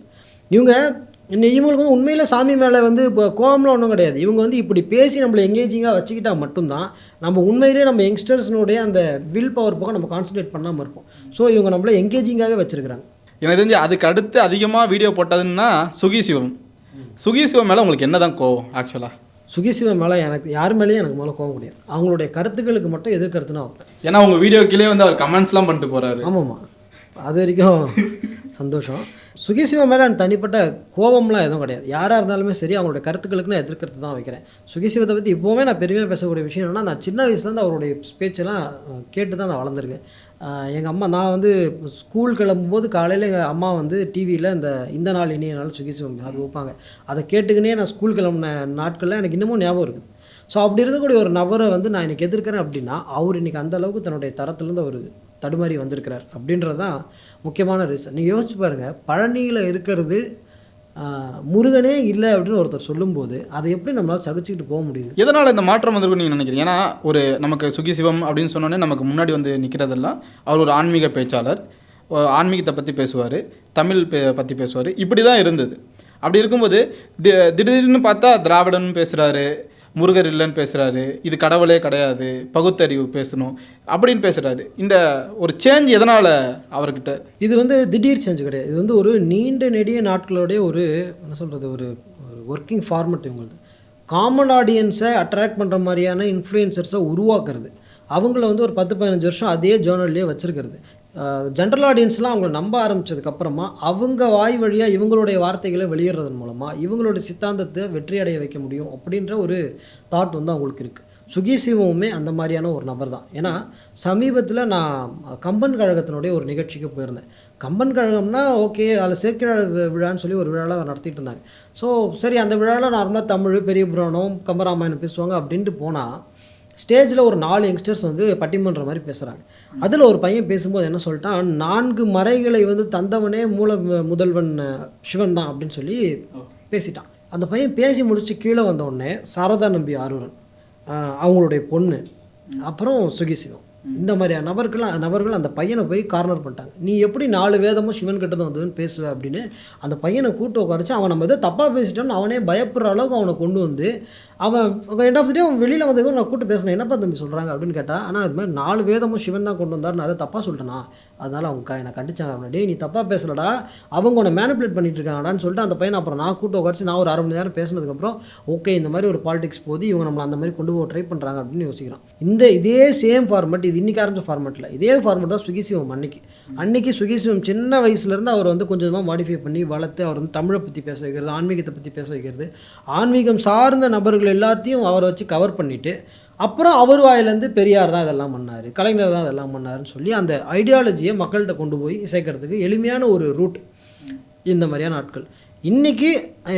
இவங்க இன்னும் இவங்களுக்கு வந்து உண்மையில் சாமி மேலே வந்து இப்போ கோவம்லாம் ஒன்றும் கிடையாது. இவங்க வந்து இப்படி பேசி நம்மளை எங்கேஜிங்காக வச்சுக்கிட்டா மட்டும்தான் நம்ம உண்மையிலேயே நம்ம யங்ஸ்டர்ஸ்னுடைய அந்த வில் பவர் பக்கம் நம்ம கான்சன்ட்ரேட் பண்ணாமல் இருப்போம். ஸோ இவங்க நம்மளை எங்கேஜிங்காகவே வச்சுருக்காங்க எனக்கு தெரிஞ்சு அதுக்கு அடுத்து அதிகமாக வீடியோ போட்டதுன்னா சுகி சிவம். சுகி சிவம் மேலே உங்களுக்கு என்ன தான் கோவம் ஆக்சுவலாக சுகிசிவன் மேலே எனக்கு யார் மேலேயும் எனக்கு மேலே கோவம் கிடையாது. அவங்களுடைய கருத்துக்களுக்கு மட்டும் எதிர்கருத்து நான் வைப்பேன் ஏன்னா உங்கள் வீடியோ கீழே வந்து அவர் கமெண்ட்ஸ்லாம் பண்ணிட்டு போகிறாரு ஆமாம்மா. அது வரைக்கும் சந்தோஷம். சுகிசிவா மேலே எனக்கு தனிப்பட்ட கோபம்லாம் எதுவும் கிடையாது. யாராக இருந்தாலுமே சரி அவங்களுடைய கருத்துக்களுக்கு நான் எதிர்க்கிறது தான் வைக்கிறேன். சுகிசிவத்தை பற்றி இப்போவுமே நான் பெருமையாக பேசக்கூடிய விஷயம் என்னென்னா நான் சின்ன வயசுலேருந்து அவருடைய ஸ்பீச்செல்லாம் கேட்டு தான் நான் வளர்ந்துருக்கேன். எங்கள் அம்மா நான் வந்து ஸ்கூல் கிளம்பும்போது காலையில் எங்கள் அம்மா வந்து டிவியில் இந்த இந்த நாள் இனிய நாள் சுகிசிவம் அது வைப்பாங்க. அதை கேட்டுக்கினே நான் ஸ்கூல் கிளம்புன நாட்களில் எனக்கு இன்னமும் ஞாபகம் இருக்குது. ஸோ அப்படி இருக்கக்கூடிய ஒரு நபரை வந்து நான் இன்னைக்கு எதிர்க்கிறேன் அப்படின்னா அவர் இன்னைக்கு அந்த அளவுக்கு தன்னுடைய தரத்துலேருந்து அவர் தடுமாறி வந்திருக்கிறார். அப்படின்றது தான் முக்கியமான ரீசன் நீங்கள் யோசிச்சு பாருங்கள் பழனியில் இருக்கிறது முருகனே இல்லை அப்படின்னு ஒருத்தர் சொல்லும்போது அதை எப்படி நம்மளால் சகிச்சுக்கிட்டு போக முடியுது? எதனால் இந்த மாற்றம் வந்திருக்குன்னு நீங்கள் நினைக்கிறீங்க? ஏன்னா ஒரு நமக்கு சுகி சிவம் அப்படின்னு சொன்னோன்னே நமக்கு முன்னாடி வந்து நிற்கிறதெல்லாம் அவர் ஒரு ஆன்மீக பேச்சாளர். ஆன்மீகத்தை பற்றி பேசுவார் தமிழ் பே பற்றி பேசுவார். இப்படி தான் இருந்தது. அப்படி இருக்கும்போது தி திடீர்னு பார்த்தா திராவிடன் பேசுகிறாரு முருகர் இல்லைன்னு பேசுகிறாரு இது கடவுளே கிடையாது பகுத்தறிவு பேசணும் அப்படின்னு பேசுகிறாரு இந்த ஒரு சேஞ்ச் எதனால் அவர்கிட்ட? இது வந்து திடீர் சேஞ்ச் கிடையாது. இது வந்து ஒரு நீண்ட நெடிய நாட்களுடைய ஒரு என்ன சொல்கிறது ஒரு ஒர்க்கிங் ஃபார்மட் இவங்களுக்கு காமன் ஆடியன்ஸை அட்ராக்ட் பண்ணுற மாதிரியான இன்ஃப்ளூயன்சர்ஸை உருவாக்குறது. அவங்கள வந்து ஒரு பத்து பதினஞ்சு வருஷம் அதே ஜேர்னல்லையே வச்சுருக்கிறது. ஜென்ரல் ஆடியன்ஸ்லாம் அவங்கள நம்ப ஆரம்பித்ததுக்கப்புறமா அவங்க வாய் வழியாக இவங்களுடைய வார்த்தைகளை வெளியிடுறதன் மூலமாக இவங்களுடைய சித்தாந்தத்தை வெற்றி அடைய வைக்க முடியும் அப்படின்ற ஒரு தாட் வந்து அவங்களுக்கு இருக்குது சுகி சிவமுமே அந்த மாதிரியான ஒரு நபர் தான். ஏன்னா சமீபத்தில் நான் கம்பன் கழகத்தினுடைய ஒரு நிகழ்ச்சிக்கு போயிருந்தேன். கம்பன் கழகம்னா ஓகே அதில் சேர்க்கிழ விழான்னு சொல்லி ஒரு விழாவில் நடத்திட்டு இருந்தாங்க. ஸோ சரி அந்த விழாவில் நார்மலாக தமிழ் பெரிய புராணம் கம்பராமாயணம் பேசுவாங்க அப்படின்ட்டு போனால் ஸ்டேஜில் ஒரு நாலு யங்ஸ்டர்ஸ் வந்து பட்டிமன்ற மாதிரி பேசுகிறாங்க அதில் ஒரு பையன் பேசும்போது என்ன சொல்லிட்டான்? நான்கு மறைகளை வந்து தந்தவனே மூல முதல்வன் சிவன் தான் அப்படின்னு சொல்லி பேசிட்டான். அந்த பையன் பேசி முடிச்சு கீழே வந்த உடனே சாரதா நம்பி ஆரூரன் அவங்களுடைய பொண்ணு அப்புறம் சுகி சிவம் இந்த மாதிரியான நபர்கள் நபர்கள் அந்த பையனை போய் கார்னர் பண்ணிட்டாங்க. நீ எப்படி நாலு வேதமும் சிவன் கிட்ட தான் வந்ததுன்னு பேசுவ அப்படின்னு அந்த பையனை கூட்டு உட்காரச்சு அவன் நம்ம எதோ தப்பாக பேசிட்டோன்னு அவனே பயப்படுற அளவுக்கு அவனை கொண்டு வந்து அவன் எண்ட் ஆஃப் த டே அவன் வெளியில் வந்ததுக்கு நான் கூட்டு பேசினேன் என்னப்பா தம்பி சொல்கிறாங்க அப்படின்னு கேட்டால் ஆனால் அது மாதிரி நாலு வேதமும் சிவன் தான் கொண்டு வந்தார் நான் அதை தப்பாக சொல்லிட்டேனா? அதனால் அவங்க என்னை கண்டிச்சாங்க. டே நீ தப்பாக பேசலடா அவங்க உன்னை மேனிப்புலேட் பண்ணிட்டு இருக்காங்கடான்னு சொல்லிட்டு அந்த பையனை அப்புறம் நான் கூட்ட உட்காரிச்சு நான் ஒரு அரை மணி நேரம் பேசினதுக்கப்புறம் ஓகே இந்த மாதிரி ஒரு பாலிடிக்ஸ் போது இவங்க நம்மளை அந்த மாதிரி கொண்டு போக ட்ரை பண்ணுறாங்க அப்படின்னு யோசிக்கிறான். இந்த இதே சேம் ஃபார்மட் இது இன்றைக்கி ஆரம்பிச்ச ஃபார்மட்டில் இதே ஃபார்மெட் தான் சுகிசிவம் அன்னைக்கு அன்னைக்கு சுகிசிவம் சின்ன வயசுலேருந்து அவர் வந்து கொஞ்சமாக மாடிஃபை பண்ணி வளர்த்து அவர் வந்து தமிழை பற்றி பேச வைக்கிறது ஆன்மீகத்தை பற்றி பேச வைக்கிறது. ஆன்மீகம் சார்ந்த நபர்கள் எல்லாத்தையும் அவரை வச்சு கவர் பண்ணிவிட்டு அப்புறம் அவர் வாயிலேருந்து பெரியார் தான் இதெல்லாம் பண்ணார் கலைஞர் தான் இதெல்லாம் பண்ணாருன்னு சொல்லி அந்த ஐடியாலஜியை மக்கள்கிட்ட கொண்டு போய் சேர்க்கறதுக்கு எளிமையான ஒரு ரூட் இந்த மாதிரியான ஆட்கள். இன்றைக்கி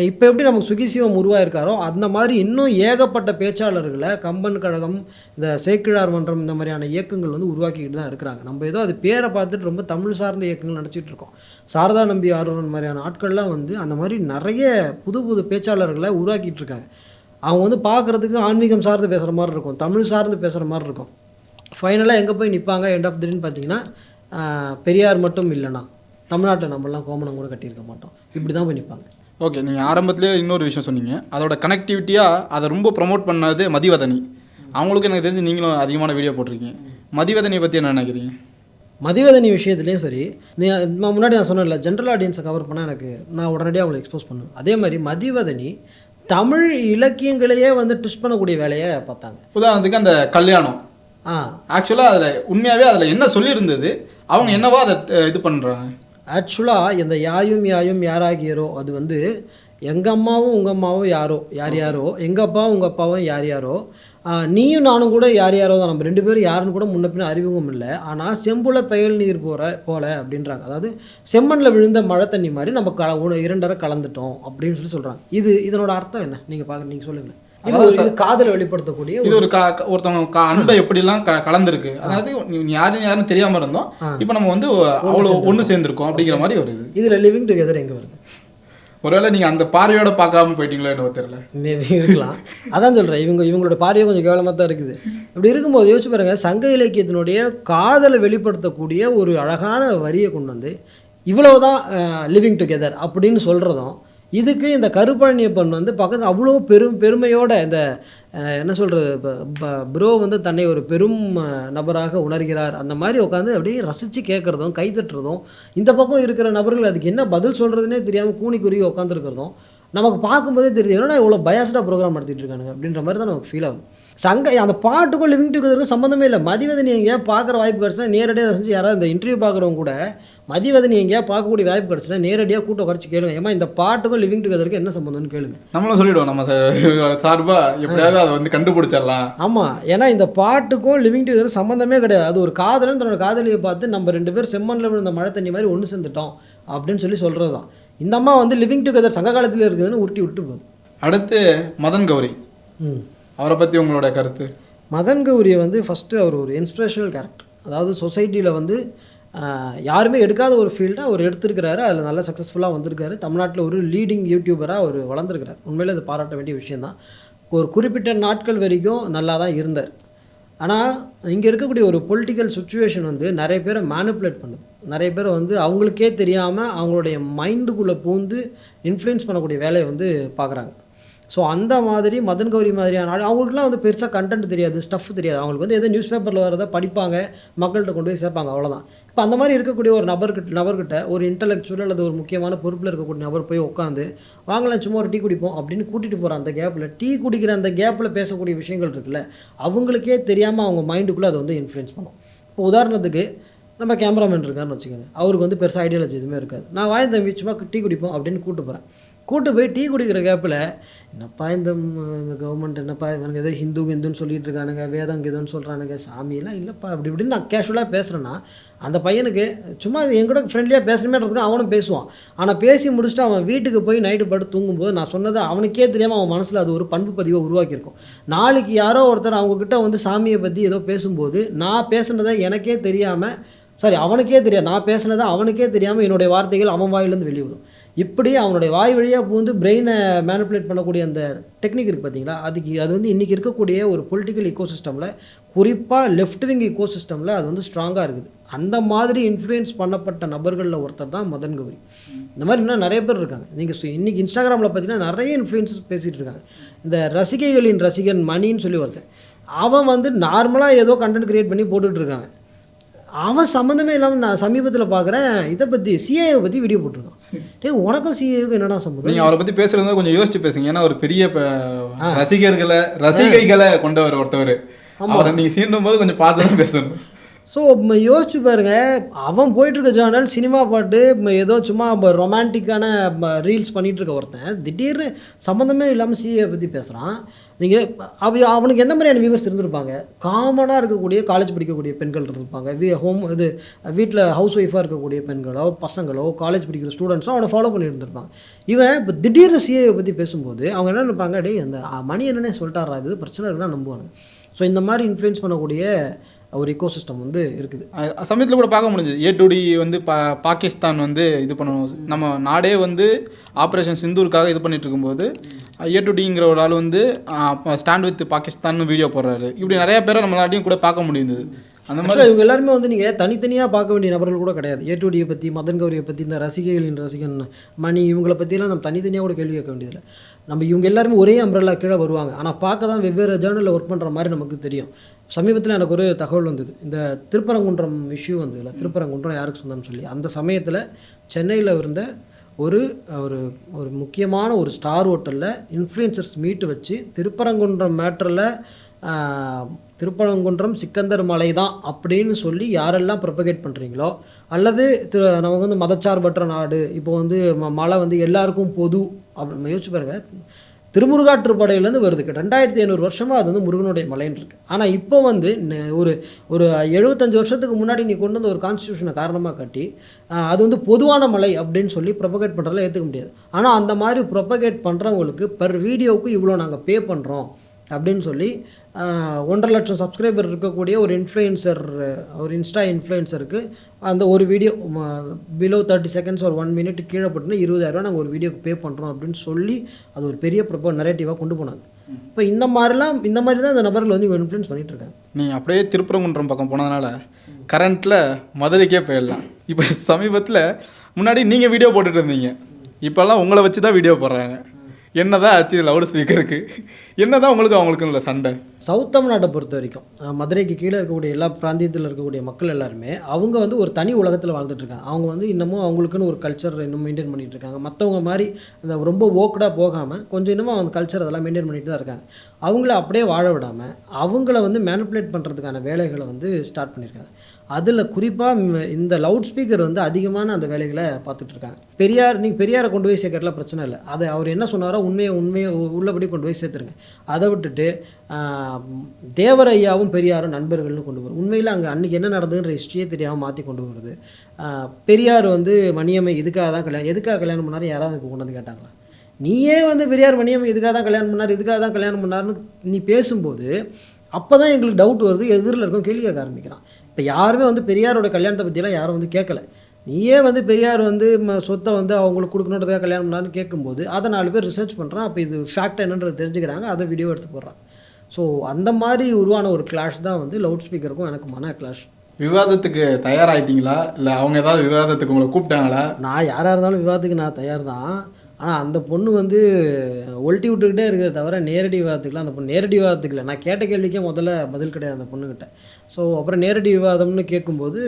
இப்போ எப்படி நமக்கு சுகிசிவம் உருவாயிருக்காரோ அந்த மாதிரி இன்னும் ஏகப்பட்ட பேச்சாளர்களை கம்பன் கழகம் இந்த சேக்கிழார் மன்றம் இந்த மாதிரியான இயக்கங்கள் வந்து உருவாக்கிக்கிட்டு தான் இருக்கிறாங்க. நம்ம ஏதோ அது பேரை பார்த்துட்டு ரொம்ப தமிழ் சார்ந்த இயக்கங்கள் நினச்சிட்டு இருக்கோம். சாரதா நம்பி ஆர்வன் மாதிரியான ஆட்கள்லாம் வந்து அந்த மாதிரி நிறைய புது புது பேச்சாளர்களை உருவாக்கிட்டு இருக்காங்க. அவங்க வந்து பார்க்குறதுக்கு ஆன்மீகம் சார்ந்து பேசுகிற மாதிரி இருக்கும். தமிழ் சார்ந்து பேசுகிற மாதிரி இருக்கும். ஃபைனலாக எங்கே போய் நிற்பாங்க எண்ட் ஆஃப் திடீர்னு பார்த்தீங்கன்னா பெரியார் மட்டும் இல்லைனா தமிழ்நாட்டில் நம்மலாம் கோமணம் கூட கட்டியிருக்க மாட்டோம். இப்படி தான் போய் நிற்பாங்க ஓகே நீங்கள் ஆரம்பத்திலே இன்னொரு விஷயம் சொன்னீங்க. அதோட கனெக்டிவிட்டியாக அதை ரொம்ப ப்ரமோட் பண்ணது மதிவதனி. அவங்களுக்கு எனக்கு தெரிஞ்சு நீங்களும் அதிகமான வீடியோ போட்டிருக்கீங்க. மதிவதனியை பற்றி என்ன நினைக்கிறீங்க? மதிவதனி விஷயத்துலேயும் சரி நீ நான் முன்னாடி நான் சொன்னேன்ல ஜென்ரல் ஆடியன்ஸை கவர் பண்ணால் எனக்கு நான் உடனடியாக அவங்களை எக்ஸ்போஸ் பண்ணுவேன். அதே மாதிரி மதிவதனி தமிழ் இலக்கியங்களையே வந்து ட்விஸ்ட் பண்ணக்கூடிய வேலையை பார்த்தாங்க. உதாரணத்துக்கு அந்த கல்யாணம். ஆ. ஆக்சுவலாக அதில் உண்மையாகவே அதில் என்ன சொல்லியிருந்தது? அவங்க என்னவா அதை இது பண்ணுறாங்க ஆக்சுவலாக இந்த யாயும் யாயும் யாராகியரோ அது வந்து எங்கள் அம்மாவும் உங்கள் அம்மாவும் யாரோ யார் யாரோ எங்கள் அப்பாவும் உங்கள் அப்பாவும் யார் யாரோ நீயும் நானும் கூட யார் யாரோ தான். நம்ம ரெண்டு பேரும் யாருன்னு கூட முன்ன பின்ன அறிமுகம் இல்லை. ஆனால் செம்புல பெயல் நீர் போகிற போல அப்படின்றாங்க. அதாவது செம்மண்ணில் விழுந்த மழை தண்ணி மாதிரி நம்ம க உண- இரண்டரை கலந்துட்டோம் அப்படின்னு சொல்லி சொல்கிறாங்க இது இதனோட அர்த்தம் என்ன? நீங்கள் பார்க்க நீங்கள் சொல்லுங்கள் இது ஒரு இது காதலை வெளிப்படுத்தக்கூடிய இது ஒரு ஒருத்தவங்க அன்பை எப்படிலாம் க கலந்துருக்கு. அதாவது யாரும் யாருன்னு தெரியாமல் இருந்தோம். இப்போ நம்ம வந்து அவ்வளோ ஒன்று சேர்ந்துருக்கோம். அப்படிங்கிற மாதிரி வருது இதில் லிவிங் டுகெதர் எங்கே வருது? ஒருவேளை நீங்கள் அந்த பார்வையோட பார்க்காம போயிட்டீங்களோ என்னவோ தெரியல. மேபி இருக்கலாம். அதான் சொல்கிறேன் இவங்க இவங்களோட பார்வையே கொஞ்சம் கேவலமாக தான் இருக்குது. இப்படி இருக்கும்போது யோசிச்சு பாருங்க சங்க இலக்கியத்தினுடைய காதலை வெளிப்படுத்தக்கூடிய ஒரு அழகான வரியை கொண்டு வந்து இவ்வளவுதான் லிவிங் டுகெதர் அப்படின்னு சொல்கிறதும் இதுக்கு இந்த கருப்பழனியப்பன் வந்து பக்கத்தில் அவ்வளோ பெரும் பெருமையோட இந்த என்ன சொல்கிறது ப்ரோ வந்து தன்னை ஒரு பெரும் நபராக உணர்கிறார். அந்த மாதிரி உட்காந்து அப்படியே ரசித்து கேட்குறதும் கைத்தட்டுறதும் இந்த பக்கம் இருக்கிற நபர்கள் அதுக்கு என்ன பதில் சொல்கிறதுனே தெரியாமல் கூனி குறுகி உட்காந்துருக்கிறதும் நமக்கு பார்க்கும்போதே தெரியுது என்னடா இவ்வளோ பயாஸ்டாக ப்ரோக்ராம் நடத்திட்டு இருக்கானுங்க அப்படின்ற மாதிரி தான் நமக்கு ஃபீல் ஆகுது சங்க அந்த பாட்டுக்கும் லிவிங் டுகெதருக்கும் சம்மந்தமே இல்லை. மதிவதனி எங்கேயா பார்க்குற வாய்ப்பு கிடச்சா நேரடியாக செஞ்சு யாராவது இந்த இன்டர்வியூ பார்க்குறவங்க கூட மதிவதனி எங்கேயா பார்க்கக்கூடிய வாய்ப்பு கிடச்சுனா நேரடியாக கூட்டம் குறைச்சி கேளுங்க. ஏமா இந்த பாட்டுக்கும் லிவிங் டுகெதருக்கும் என்ன சம்மந்தம்னு கேளுங்க. நம்மளும் சொல்லிடுவோம். நம்ம ச- சார்பா எப்படியாவது அதை வந்து கண்டுபிடிச்சிடலாம். ஆமாம் ஏன்னா இந்த பாட்டுக்கும் லிவிங் டுகெதர் சம்மந்தமே கிடையாது. அது ஒரு காதலன் தன்னோட காதலியை பார்த்து நம்ம ரெண்டு பேரும் செம்மண்ணில் விழுந்த மழை தண்ணி மாதிரி ஒன்று சேர்ந்துட்டோம் அப்படின்னு சொல்லி சொல்கிறது தான் இந்த அம்மா வந்து லிவிங் டுகெதர் சங்க காலத்தில் இருக்குதுன்னு உருட்டி விட்டு போகுது. அடுத்து மதன் கௌரி. அவரை பற்றி உங்களோட கருத்து? மதன் கௌரியை வந்து ஃபஸ்ட்டு அவர் ஒரு இன்ஸ்பிரேஷனல் கேரக்டர் அதாவது சொசைட்டியில் வந்து யாருமே எடுக்காத ஒரு ஃபீல்டை அவர் எடுத்திருக்கிறாரு. அதில் நல்லா சக்ஸஸ்ஃபுல்லாக வந்திருக்காரு. தமிழ்நாட்டில் ஒரு லீடிங் யூடியூபராக அவர் வளர்ந்துருக்கிறார். உண்மையிலே அது பாராட்ட வேண்டிய விஷயந்தான் ஒரு குறிப்பிட்ட நாட்கள் வரைக்கும் நல்லா தான் இருந்தார். ஆனால் இங்கே இருக்கக்கூடிய ஒரு பொலிட்டிக்கல் சுச்சுவேஷன் வந்து நிறைய பேரை மேனிப்புலேட் பண்ணுது. நிறைய பேர் வந்து அவங்களுக்கே தெரியாமல் அவங்களுடைய மைண்டுக்குள்ளே பூந்து இன்ஃப்ளூயன்ஸ் பண்ணக்கூடிய வேலையை வந்து பார்க்குறாங்க. ஸோ அந்த மாதிரி மதன் கௌரி மாதிரியான ஆள் அவங்களுக்குலாம் வந்து பெருசாக கண்டென்ட் தெரியாது ஸ்டஃப் தெரியாது. அவங்களுக்கு வந்து எதோ நியூஸ் பேப்பரில் வரதை படிப்பாங்க மக்கள்கிட்ட கொண்டு போய் சேர்ப்பாங்க அவ்வளோதான் இப்போ அந்த மாதிரி இருக்கக்கூடிய ஒரு நபர்கிட்ட நபர்கிட்ட ஒரு இன்டலெக்சுவல் அல்லது ஒரு முக்கியமான பொறுப்பில் இருக்கக்கூடிய நபர் போய் உட்காந்து வாங்கலாம் சும்மா ஒரு டீ குடிப்போம் அப்படின்னு கூட்டிகிட்டு போகிற அந்த கேப்பில் டீ குடிக்கிற அந்த கேப்பில் பேசக்கூடிய விஷயங்கள் இருக்குல்ல அவங்களுக்கே தெரியாமல் அவங்க மைண்டுக்குள்ளே அதை வந்து இன்ஃப்ளூயன்ஸ் பண்ணும். இப்போ உதாரணத்துக்கு நம்ம கேமராமேன் இருக்காருன்னு வச்சுக்கோங்க. அவருக்கு வந்து பெருசாக ஐடியாலஜி எதுவுமே இருக்காது. நான் வாய் தம்பி சும்மா டீ குடிப்போம் அப்படின்னு கூப்பிட்டு போகிறேன் கூட்டு போய் டீ குடிக்கிற கேப்பில் என்னப்பா இந்த கவர்மெண்ட் என்னப்பா இவனுக்கு ஏதோ ஹிந்து ஹிந்துன்னு சொல்லிட்டு இருக்கானுங்க வேதம் கீதம்னு சொல்கிறானுங்க சாமியெல்லாம் இல்லைப்பா அப்படி இப்படின்னு நான் கேஷுவலாக பேசுகிறேன்னா அந்த பையனுக்கு சும்மா எங்கூட ஃப்ரெண்ட்லியாக பேசணுமேன்றதுக்கு அவனும் பேசுவான். ஆனால் பேசி முடிச்சுட்டு அவன் வீட்டுக்கு போய் நைட்டு படுத்து தூங்கும்போது நான் சொன்னதை அவனுக்கே தெரியாமல் அவன் மனசில் அது ஒரு பண்பு பதிவை உருவாக்கியிருக்கும். நாளைக்கு யாரோ ஒருத்தர் அவங்கக்கிட்ட வந்து சாமியை பற்றி ஏதோ பேசும்போது நான் பேசுனதை எனக்கே தெரியாமல் சாரி அவனுக்கே தெரியாது நான் பேசுனதை அவனுக்கே தெரியாமல் என்னுடைய வார்த்தைகள் அவன் வாயிலேருந்து வெளியே வரும். இப்படி அவனுடைய வாய் வழியாக பூந்து பிரெயினை மேனிப்புலேட் பண்ணக்கூடிய அந்த டெக்னிக் இருக்குது பார்த்தீங்களா அதுக்கு அது வந்து இன்றைக்கி இருக்கக்கூடிய ஒரு பொலிட்டிக்கல் இக்கோசிஸ்டமில் குறிப்பாக லெஃப்ட் விங் இக்கோசிஸ்டமில் அது வந்து ஸ்ட்ராங்காக இருக்குது. அந்த மாதிரி இன்ஃப்ளூயன்ஸ் பண்ணப்பட்ட நபர்களில் ஒருத்தர் தான் மதன் கௌரி. இந்த மாதிரி இன்னும் நிறைய பேர் இருக்காங்க. நீங்கள் இன்றைக்கி இன்ஸ்டாகிராமில் பார்த்தீங்கன்னா நிறைய இன்ஃப்ளூயன்சஸ் பேசிகிட்டு இருக்காங்க. இந்த ரசிகைகளின் ரசிகன் மணின்னு சொல்லி ஒருத்தன். அவன் வந்து நார்மலாக ஏதோ கண்டென்ட் க்ரியேட் பண்ணி போட்டுட்ருக்காங்க அவன் சம்மந்தமே இல்லாமல் நான் சமீபத்தில் பார்க்குறேன் இதை பற்றி சிஏவை பற்றி வீடியோ போட்டிருக்கான். டேய் உனக்கும் சிஏவுக்கு என்னடா சம்மந்தம் நீங்க அவரை பத்தி பேசுறது கொஞ்சம் யோசிச்சு பேசுங்க. ஏன்னா ஒரு பெரிய ரசிகர்களை ரசிகைகளை கொண்டவர் ஒருத்தவர். அவரை நீங்க சீண்டும் போது கொஞ்சம் பார்த்து தான் பேசணும். ஸோ யோசிச்சு பாருங்க. அவன் போயிட்டு இருக்க ஜேர்னல் சினிமா பாட்டு ஏதோ சும்மா ரொமான்டிக்கான ரீல்ஸ் பண்ணிட்டு இருக்க ஒருத்தன். திடீர்னு சம்மந்தமே இல்லாமல் சிஏ பற்றி பேசுகிறான் நீங்கள் அவ அவனுக்கு எந்த மாதிரியான வியூவர்ஸ் இருந்திருப்பாங்க? காமனாக இருக்கக்கூடிய காலேஜ் படிக்கக்கூடிய பெண்கள் இருந்திருப்பாங்க. வீ ஹோம் இது வீட்டில் ஹவுஸ் ஒய்ஃபாக இருக்கக்கூடிய பெண்களோ பசங்களோ காலேஜ் படிக்கிற ஸ்டூடெண்ட்ஸோ அவனை ஃபாலோ பண்ணி இருந்திருப்பாங்க இவன் இப்போ திடீர்னு சிஏவை பற்றி பேசும்போது அவங்க என்ன நினைப்பாங்க? டேய் அந்த மணி என்னன்னே சொல்லிட்டாரா இது பிரச்சனை இருக்குன்னா நம்புவாங்க ஸோ இந்த மாதிரி இன்ஃப்ளூயன்ஸ் பண்ணக்கூடிய ஒரு ecosystem வந்து இருக்குது. சமயத்தில் கூட பார்க்க முடிஞ்சது. ஏ டு டி வந்து பா பாகிஸ்தான் வந்து இது பண்ணணும். நம்ம நாடே வந்து ஆப்ரேஷன் சிந்தூருக்காக இது பண்ணிட்டு இருக்கும்போது ஏ டு டிங்கிற ஒரு ஆள் வந்து ஸ்டாண்ட் வித் பாகிஸ்தான் வீடியோ போடுறாரு. இப்படி நிறைய பேரை நம்மளாலையும் கூட பார்க்க முடியுது அந்த மாதிரி இவங்க எல்லாருமே வந்து நீங்கள் தனித்தனியாக பார்க்க வேண்டிய நபர்கள் கூட கிடையாது. ஏடியை பற்றி மதன் கௌரியை பற்றி இந்த ரசிகைகளின் ரசிகன் மணி இவங்கள பற்றிலாம் நம்ம தனித்தனியாக கூட கேள்வி கேட்க வேண்டியதில்லை. நம்ம இவங்க எல்லாருமே ஒரே அம்ப்ரெல்லா கீழே வருவாங்க. ஆனால் பார்க்க தான் வெவ்வேறு ஜேர்னலில் ஒர்க் பண்ணுற மாதிரி நமக்கு தெரியும். சமீபத்தில் எனக்கு ஒரு தகவல் வந்தது. இந்த திருப்பரங்குன்றம் இஷ்யூ வந்ததுல திருப்பரங்குன்றம் யாருக்கு சொந்தம்னு சொல்லி அந்த சமயத்தில் சென்னையில் இருந்த ஒரு ஒரு ஒரு முக்கியமான ஒரு ஸ்டார் ஹோட்டலில் இன்ஃப்ளூயன்சர்ஸ் மீட் வச்சு திருப்பரங்குன்றம் மேட்டரில் திருப்பரங்குன்றம் சிக்கந்தர் மலை தான் அப்படின்னு சொல்லி யாரெல்லாம் ப்ரொபகேட் பண்ணுறீங்களோ அல்லது திரு நமக்கு வந்து மதச்சார்பற்ற நாடு இப்போ வந்து ம- மலை வந்து எல்லாருக்கும் பொது அப்படி யோசிச்சு பாருங்கள் திருமுருகாற்றுப்படையிலேருந்து வருது. ரெண்டாயிரத்தி ஐநூறு வருஷமாக அது வந்து முருகனுடைய மலைன்னு இருக்குது ஆனால் இப்போ வந்து ஒரு ஒரு எழுபத்தஞ்சு வருஷத்துக்கு முன்னாடி நீ கொண்டு வந்த ஒரு கான்ஸ்டியூஷனை காரணமாக கட்டி அது வந்து பொதுவான மலை அப்படின்னு சொல்லி ப்ரொபகேட் பண்ணுறதுல ஏற்றுக்க முடியாது. ஆனால் அந்த மாதிரி ப்ரொபகேட் பண்ணுறவங்களுக்கு பர் வீடியோவுக்கு இவ்வளோ நாங்கள் பே பண்ணுறோம் அப்படின்னு சொல்லி ஒன்றரை லட்சம் சப்ஸ்கிரைபர் இருக்கக்கூடிய ஒரு இன்ஃப்ளூயன்சர் ஒரு இன்ஸ்டா இன்ஃப்ளூயன்சருக்கு அந்த ஒரு வீடியோ பிலோ தேர்ட்டி செகண்ட்ஸ் ஒரு ஒன் மினிட் கீழே போட்டுனா இருபதாயிரரூவா நாங்கள் ஒரு வீடியோக்கு பே பண்ணுறோம் அப்படின்னு சொல்லி அது ஒரு பெரிய ப்ரொப்போ நரேட்டிவாக கொண்டு போனாங்க. இப்போ இந்த மாதிரிலாம் இந்த மாதிரி தான் இந்த நபர்கள் வந்து இவங்க இன்ஃப்ளூயன்ஸ் பண்ணிட்டு இருக்காங்க. நீங்கள் அப்படியே திருப்பரங்குன்றம் பக்கம் போனதுனால கரண்ட்டில் மதுரைக்கே போயிடலாம். இப்போ சமீபத்தில் முன்னாடி நீங்கள் வீடியோ போட்டுட்டு இருந்தீங்க. இப்போல்லாம் உங்களை வச்சு தான் வீடியோ போடுறாங்க. என்னதான் ஆச்சு லவுட் ஸ்பீக்கருக்கு என்னதான் உங்களுக்கு அவங்களுக்கு இல்லை சண்டை? சவுத் தமிழ்நாட்டை பொறுத்த வரைக்கும் மதுரைக்கு கீழே இருக்கக்கூடிய எல்லா பிராந்தியத்தில் இருக்கக்கூடிய மக்கள் எல்லாருமே அவங்க வந்து ஒரு தனி உலகத்தில் வாழ்ந்துட்டு இருக்காங்க. அவங்க வந்து இன்னமும் அவங்களுக்குன்னு ஒரு கல்ச்சர் இன்னும் மெயின்டைன் பண்ணிட்டு இருக்காங்க. மற்றவங்க மாதிரி அந்த ரொம்ப ஓக்கடாக போகாமல் கொஞ்சம் இன்னமும் அந்த கல்ச்சர் அதெல்லாம் மெயின்டைன் பண்ணிட்டு தான் இருக்காங்க. அவங்கள அப்படியே வாழ விடாமல் அவங்கள வந்து மேனிப்புலேட் பண்ணுறதுக்கான வேலைகளை வந்து ஸ்டார்ட் பண்ணியிருக்காங்க அதில் குறிப்பாக இந்த லவுட் ஸ்பீக்கர் வந்து அதிகமான அந்த வேலைகளை பார்த்துட்டு இருக்காங்க. பெரியார் நீங்கள் பெரியாரை கொண்டு போய் சேர்க்கறதுல பிரச்சனை இல்லை. அதை அவர் என்ன சொன்னாரோ உண்மையை உண்மையை உள்ளபடி கொண்டு போய் சேர்த்துருங்க. அதை விட்டுட்டு தேவரையாவும் தேவர் ஐயாவும் பெரியாரும் நண்பர்கள்னு கொண்டு வரும் உண்மையில் அங்கே அன்றைக்கி என்ன நடந்ததுன்ற ஹிஸ்ட்ரியே தெரியாமல் மாற்றி கொண்டு வருது பெரியார் வந்து மணியம்மை இதுக்காக தான் கல்யாணம் எதுக்காக கல்யாணம் பண்ணாரு? யாராவது இப்போ கொண்டு வந்து கேட்டாங்களா? நீயே வந்து பெரியார் மணியம் இதுக்காக தான் கல்யாணம் பண்ணார் இதுக்காக தான் கல்யாணம் பண்ணாருன்னு நீ பேசும்போது அப்போ தான் எங்களுக்கு டவுட் வருது எதிரில் இருக்கும் கேள்வி கேட்க ஆரம்பிக்கிறான். இப்போ யாருமே வந்து பெரியாரோட கல்யாணத்தை பற்றிலாம் யாரும் வந்து கேட்கல நீயே வந்து பெரியார் வந்து சொத்தை வந்து அவங்களுக்கு கொடுக்கணுன்றதுக்காக கல்யாணம் பண்ணான்னு கேட்கும்போது அதை நாலு பேர் ரிசர்ச் பண்ணுறான் அப்போ இது ஃபேக்ட் என்னன்றது தெரிஞ்சுக்கிறாங்க அதை வீடியோ எடுத்து போடுறான் ஸோ அந்த மாதிரி உருவான ஒரு கிளாஷ் தான் வந்து லவுட் ஸ்பீக்கருக்கும் எனக்கு மன கிளாஷ் விவாதத்துக்கு தயாராகிட்டீங்களா இல்லை அவங்க ஏதாவது விவாதத்துக்கு உங்களை கூப்பிட்டாங்களா? நான் யாராக இருந்தாலும் விவாதத்துக்கு நான் தயார் தான் ஆனால் அந்த பொண்ணு வந்து ஒல்ட்டி விட்டுக்கிட்டே இருக்கிறத தவிர நேரடி விவாதத்துக்குலாம் அந்த பொண்ணு நேரடி விவாதத்துக்கு இல்லை நான் கேட்ட கேள்விக்கே முதல்ல பதில் கிடையாது அந்த பொண்ணுக்கிட்ட ஸோ அப்புறம் நேரடி விவாதம்னு கேட்கும்போது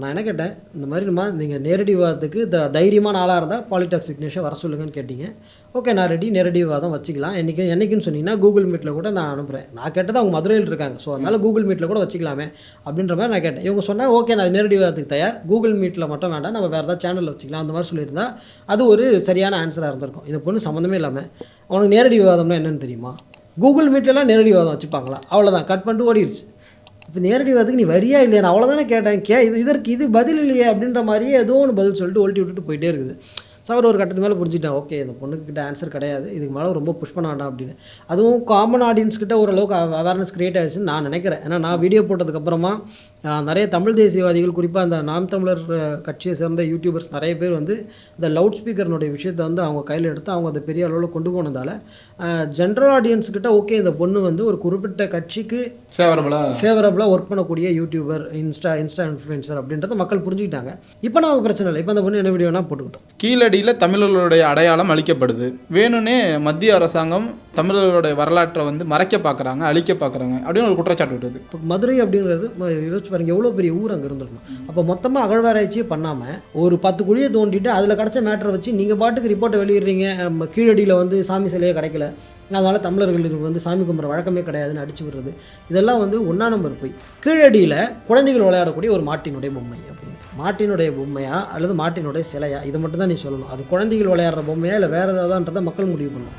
நான் என்ன கேட்டேன்? இந்த மாதிரி நம்ம நீங்கள் நேரடி விவாதத்துக்கு த தைரியமான ஆளாக இருந்தால் பாலிடாக்ஸ் விக்னேஷை வர சொல்லுங்கன்னு கேட்டீங்க. ஓகே நான் ரெடி நேரடி விவாதம் வச்சுக்கலாம். என்றைக்கு என்னைக்குன்னு சொன்னீங்கன்னா கூகுள் மீட்டில் கூட நான் அனுப்புகிறேன் நான் கேட்டது அவங்க மதுரையில் இருக்காங்க. ஸோ அதனால் கூகுள் மீட்டில் கூட வச்சுக்கலாமே அப்படின்ற மாதிரி நான் கேட்டேன். இவங்க சொன்னால் ஓகே நான் நேரடி விவாதத்துக்கு தயார். கூகுள் மீட்டில் மட்டும் வேண்டாம். நம்ம வேறு ஏதாவது சேனலில் வச்சுக்கலாம். அந்த மாதிரி சொல்லியிருந்தால் அது ஒரு சரியான ஆன்சராக இருந்திருக்கும். இது பொண்ணு சம்மந்தமே இல்லாமல் அவனுக்கு நேரடி விவாதம்னா என்னென்னு தெரியுமா? கூகுள் மீட்லலாம் நேரடி விவாதம் வச்சுப்பாங்களா? அவ்வளோதான் கட் பண்ணிட்டு ஓடிடுச்சு இப்போ நேரடி விவாதத்துக்கு நீ வரியா இல்லையா? நான் அவ்வளோதானே கேட்டேன். கே இது இதற்கு இது பதில் இல்லையே அப்படின்ற மாதிரியே ஏதோ ஒன்று பதில் சொல்லிட்டு ஒல்ட்டி விட்டுட்டு போயிட்டே இருக்குது. ஸோ அவர் ஒரு கட்டத்து மேலே புரிஞ்சுட்டேன் ஓகே இந்த பொண்ணுக்கிட்ட ஆன்சர் கிடையாது. இதுக்கு மேலே ரொம்ப புஷ் பண்ண வேண்டாம் அப்படின்னு. அதுவும் காமன் ஆடியன்ஸ் கிட்ட ஓரளவுக்கு அவேர்னஸ் க்ரியேட் ஆகிடுச்சுன்னு நான் நினைக்கிறேன். ஏன்னா நான் வீடியோ போட்டதுக்கப்புறமா நிறைய தமிழ் தேசியவாதிகள் குறிப்பாக அந்த நாம் தமிழர் கட்சியை சேர்ந்த யூடியூபர்ஸ் நிறைய பேர் வந்து இந்த லவுட் ஸ்பீக்கர்னுடைய விஷயத்தை வந்து அவங்க கையில் எடுத்து அவங்க அதை பெரிய அளவில் கொண்டு போனதால் ஜென்ரல் ஆடியன்ஸ் கிட்ட ஓகே இந்த பொண்ணு வந்து ஒரு குறிப்பிட்ட கட்சிக்கு ஃபேவரபுளா ஃபேவரபுளாக ஒர்க் பண்ணக்கூடிய யூடியூபர் இன்ஸ்டா இன்ஸ்டா இன்ஃப்ளூயன்சர் அப்படின்றத மக்கள் புரிஞ்சுக்கிட்டாங்க. இப்போ நமக்கு பிரச்சனை இல்லை. இப்போ அந்த பொண்ணு என்ன வீடியோ வேணால் போட்டுக்கிட்டோம். கீழடியில் தமிழர்களுடைய அடையாளம் அழிக்கப்படுது வேணும்னே மத்திய அரசாங்கம் தமிழர்களுடைய வரலாற்றை வந்து மறைக்க பார்க்குறாங்க அழிக்க பார்க்குறாங்க அப்படின்னு ஒரு குற்றச்சாட்டு விட்டது. இப்போ மதுரை அப்படிங்கிறது யோசிச்சு பாருங்க எவ்வளோ பெரிய ஊர் அங்கே இருந்திருக்கணும் அப்போ மொத்தமாக அகழ்வாராய்ச்சியே பண்ணாமல் ஒரு பத்து குழியை தோண்டிட்டு அதில் கிடச்ச மேட்டரை வச்சு நீங்கள் பாட்டுக்கு ரிப்போர்ட்டை வெளியிடுறீங்க கீழடியில் வந்து சாமி சிலையே கிடைக்கல. அதனால் தமிழர்களுக்கு வந்து சாமி கும்பிட்ற வழக்கமே கிடையாதுன்னு அடிச்சு விடுறது. இதெல்லாம் வந்து ஒன்றா நம்பர் போய். கீழடியில் குழந்தைகள் விளையாடக்கூடிய ஒரு மாட்டினுடைய பொம்மை அப்படின்னு. மாட்டினுடைய பொம்மையா அல்லது மாட்டினுடைய சிலையா? இதை மட்டும் தான் நீ சொல்லணும். அது குழந்தைகள் விளையாடுற பொம்மையா இல்லை வேறு ஏதாவதுன்றதை மக்கள் முடிவு பண்ணணும்.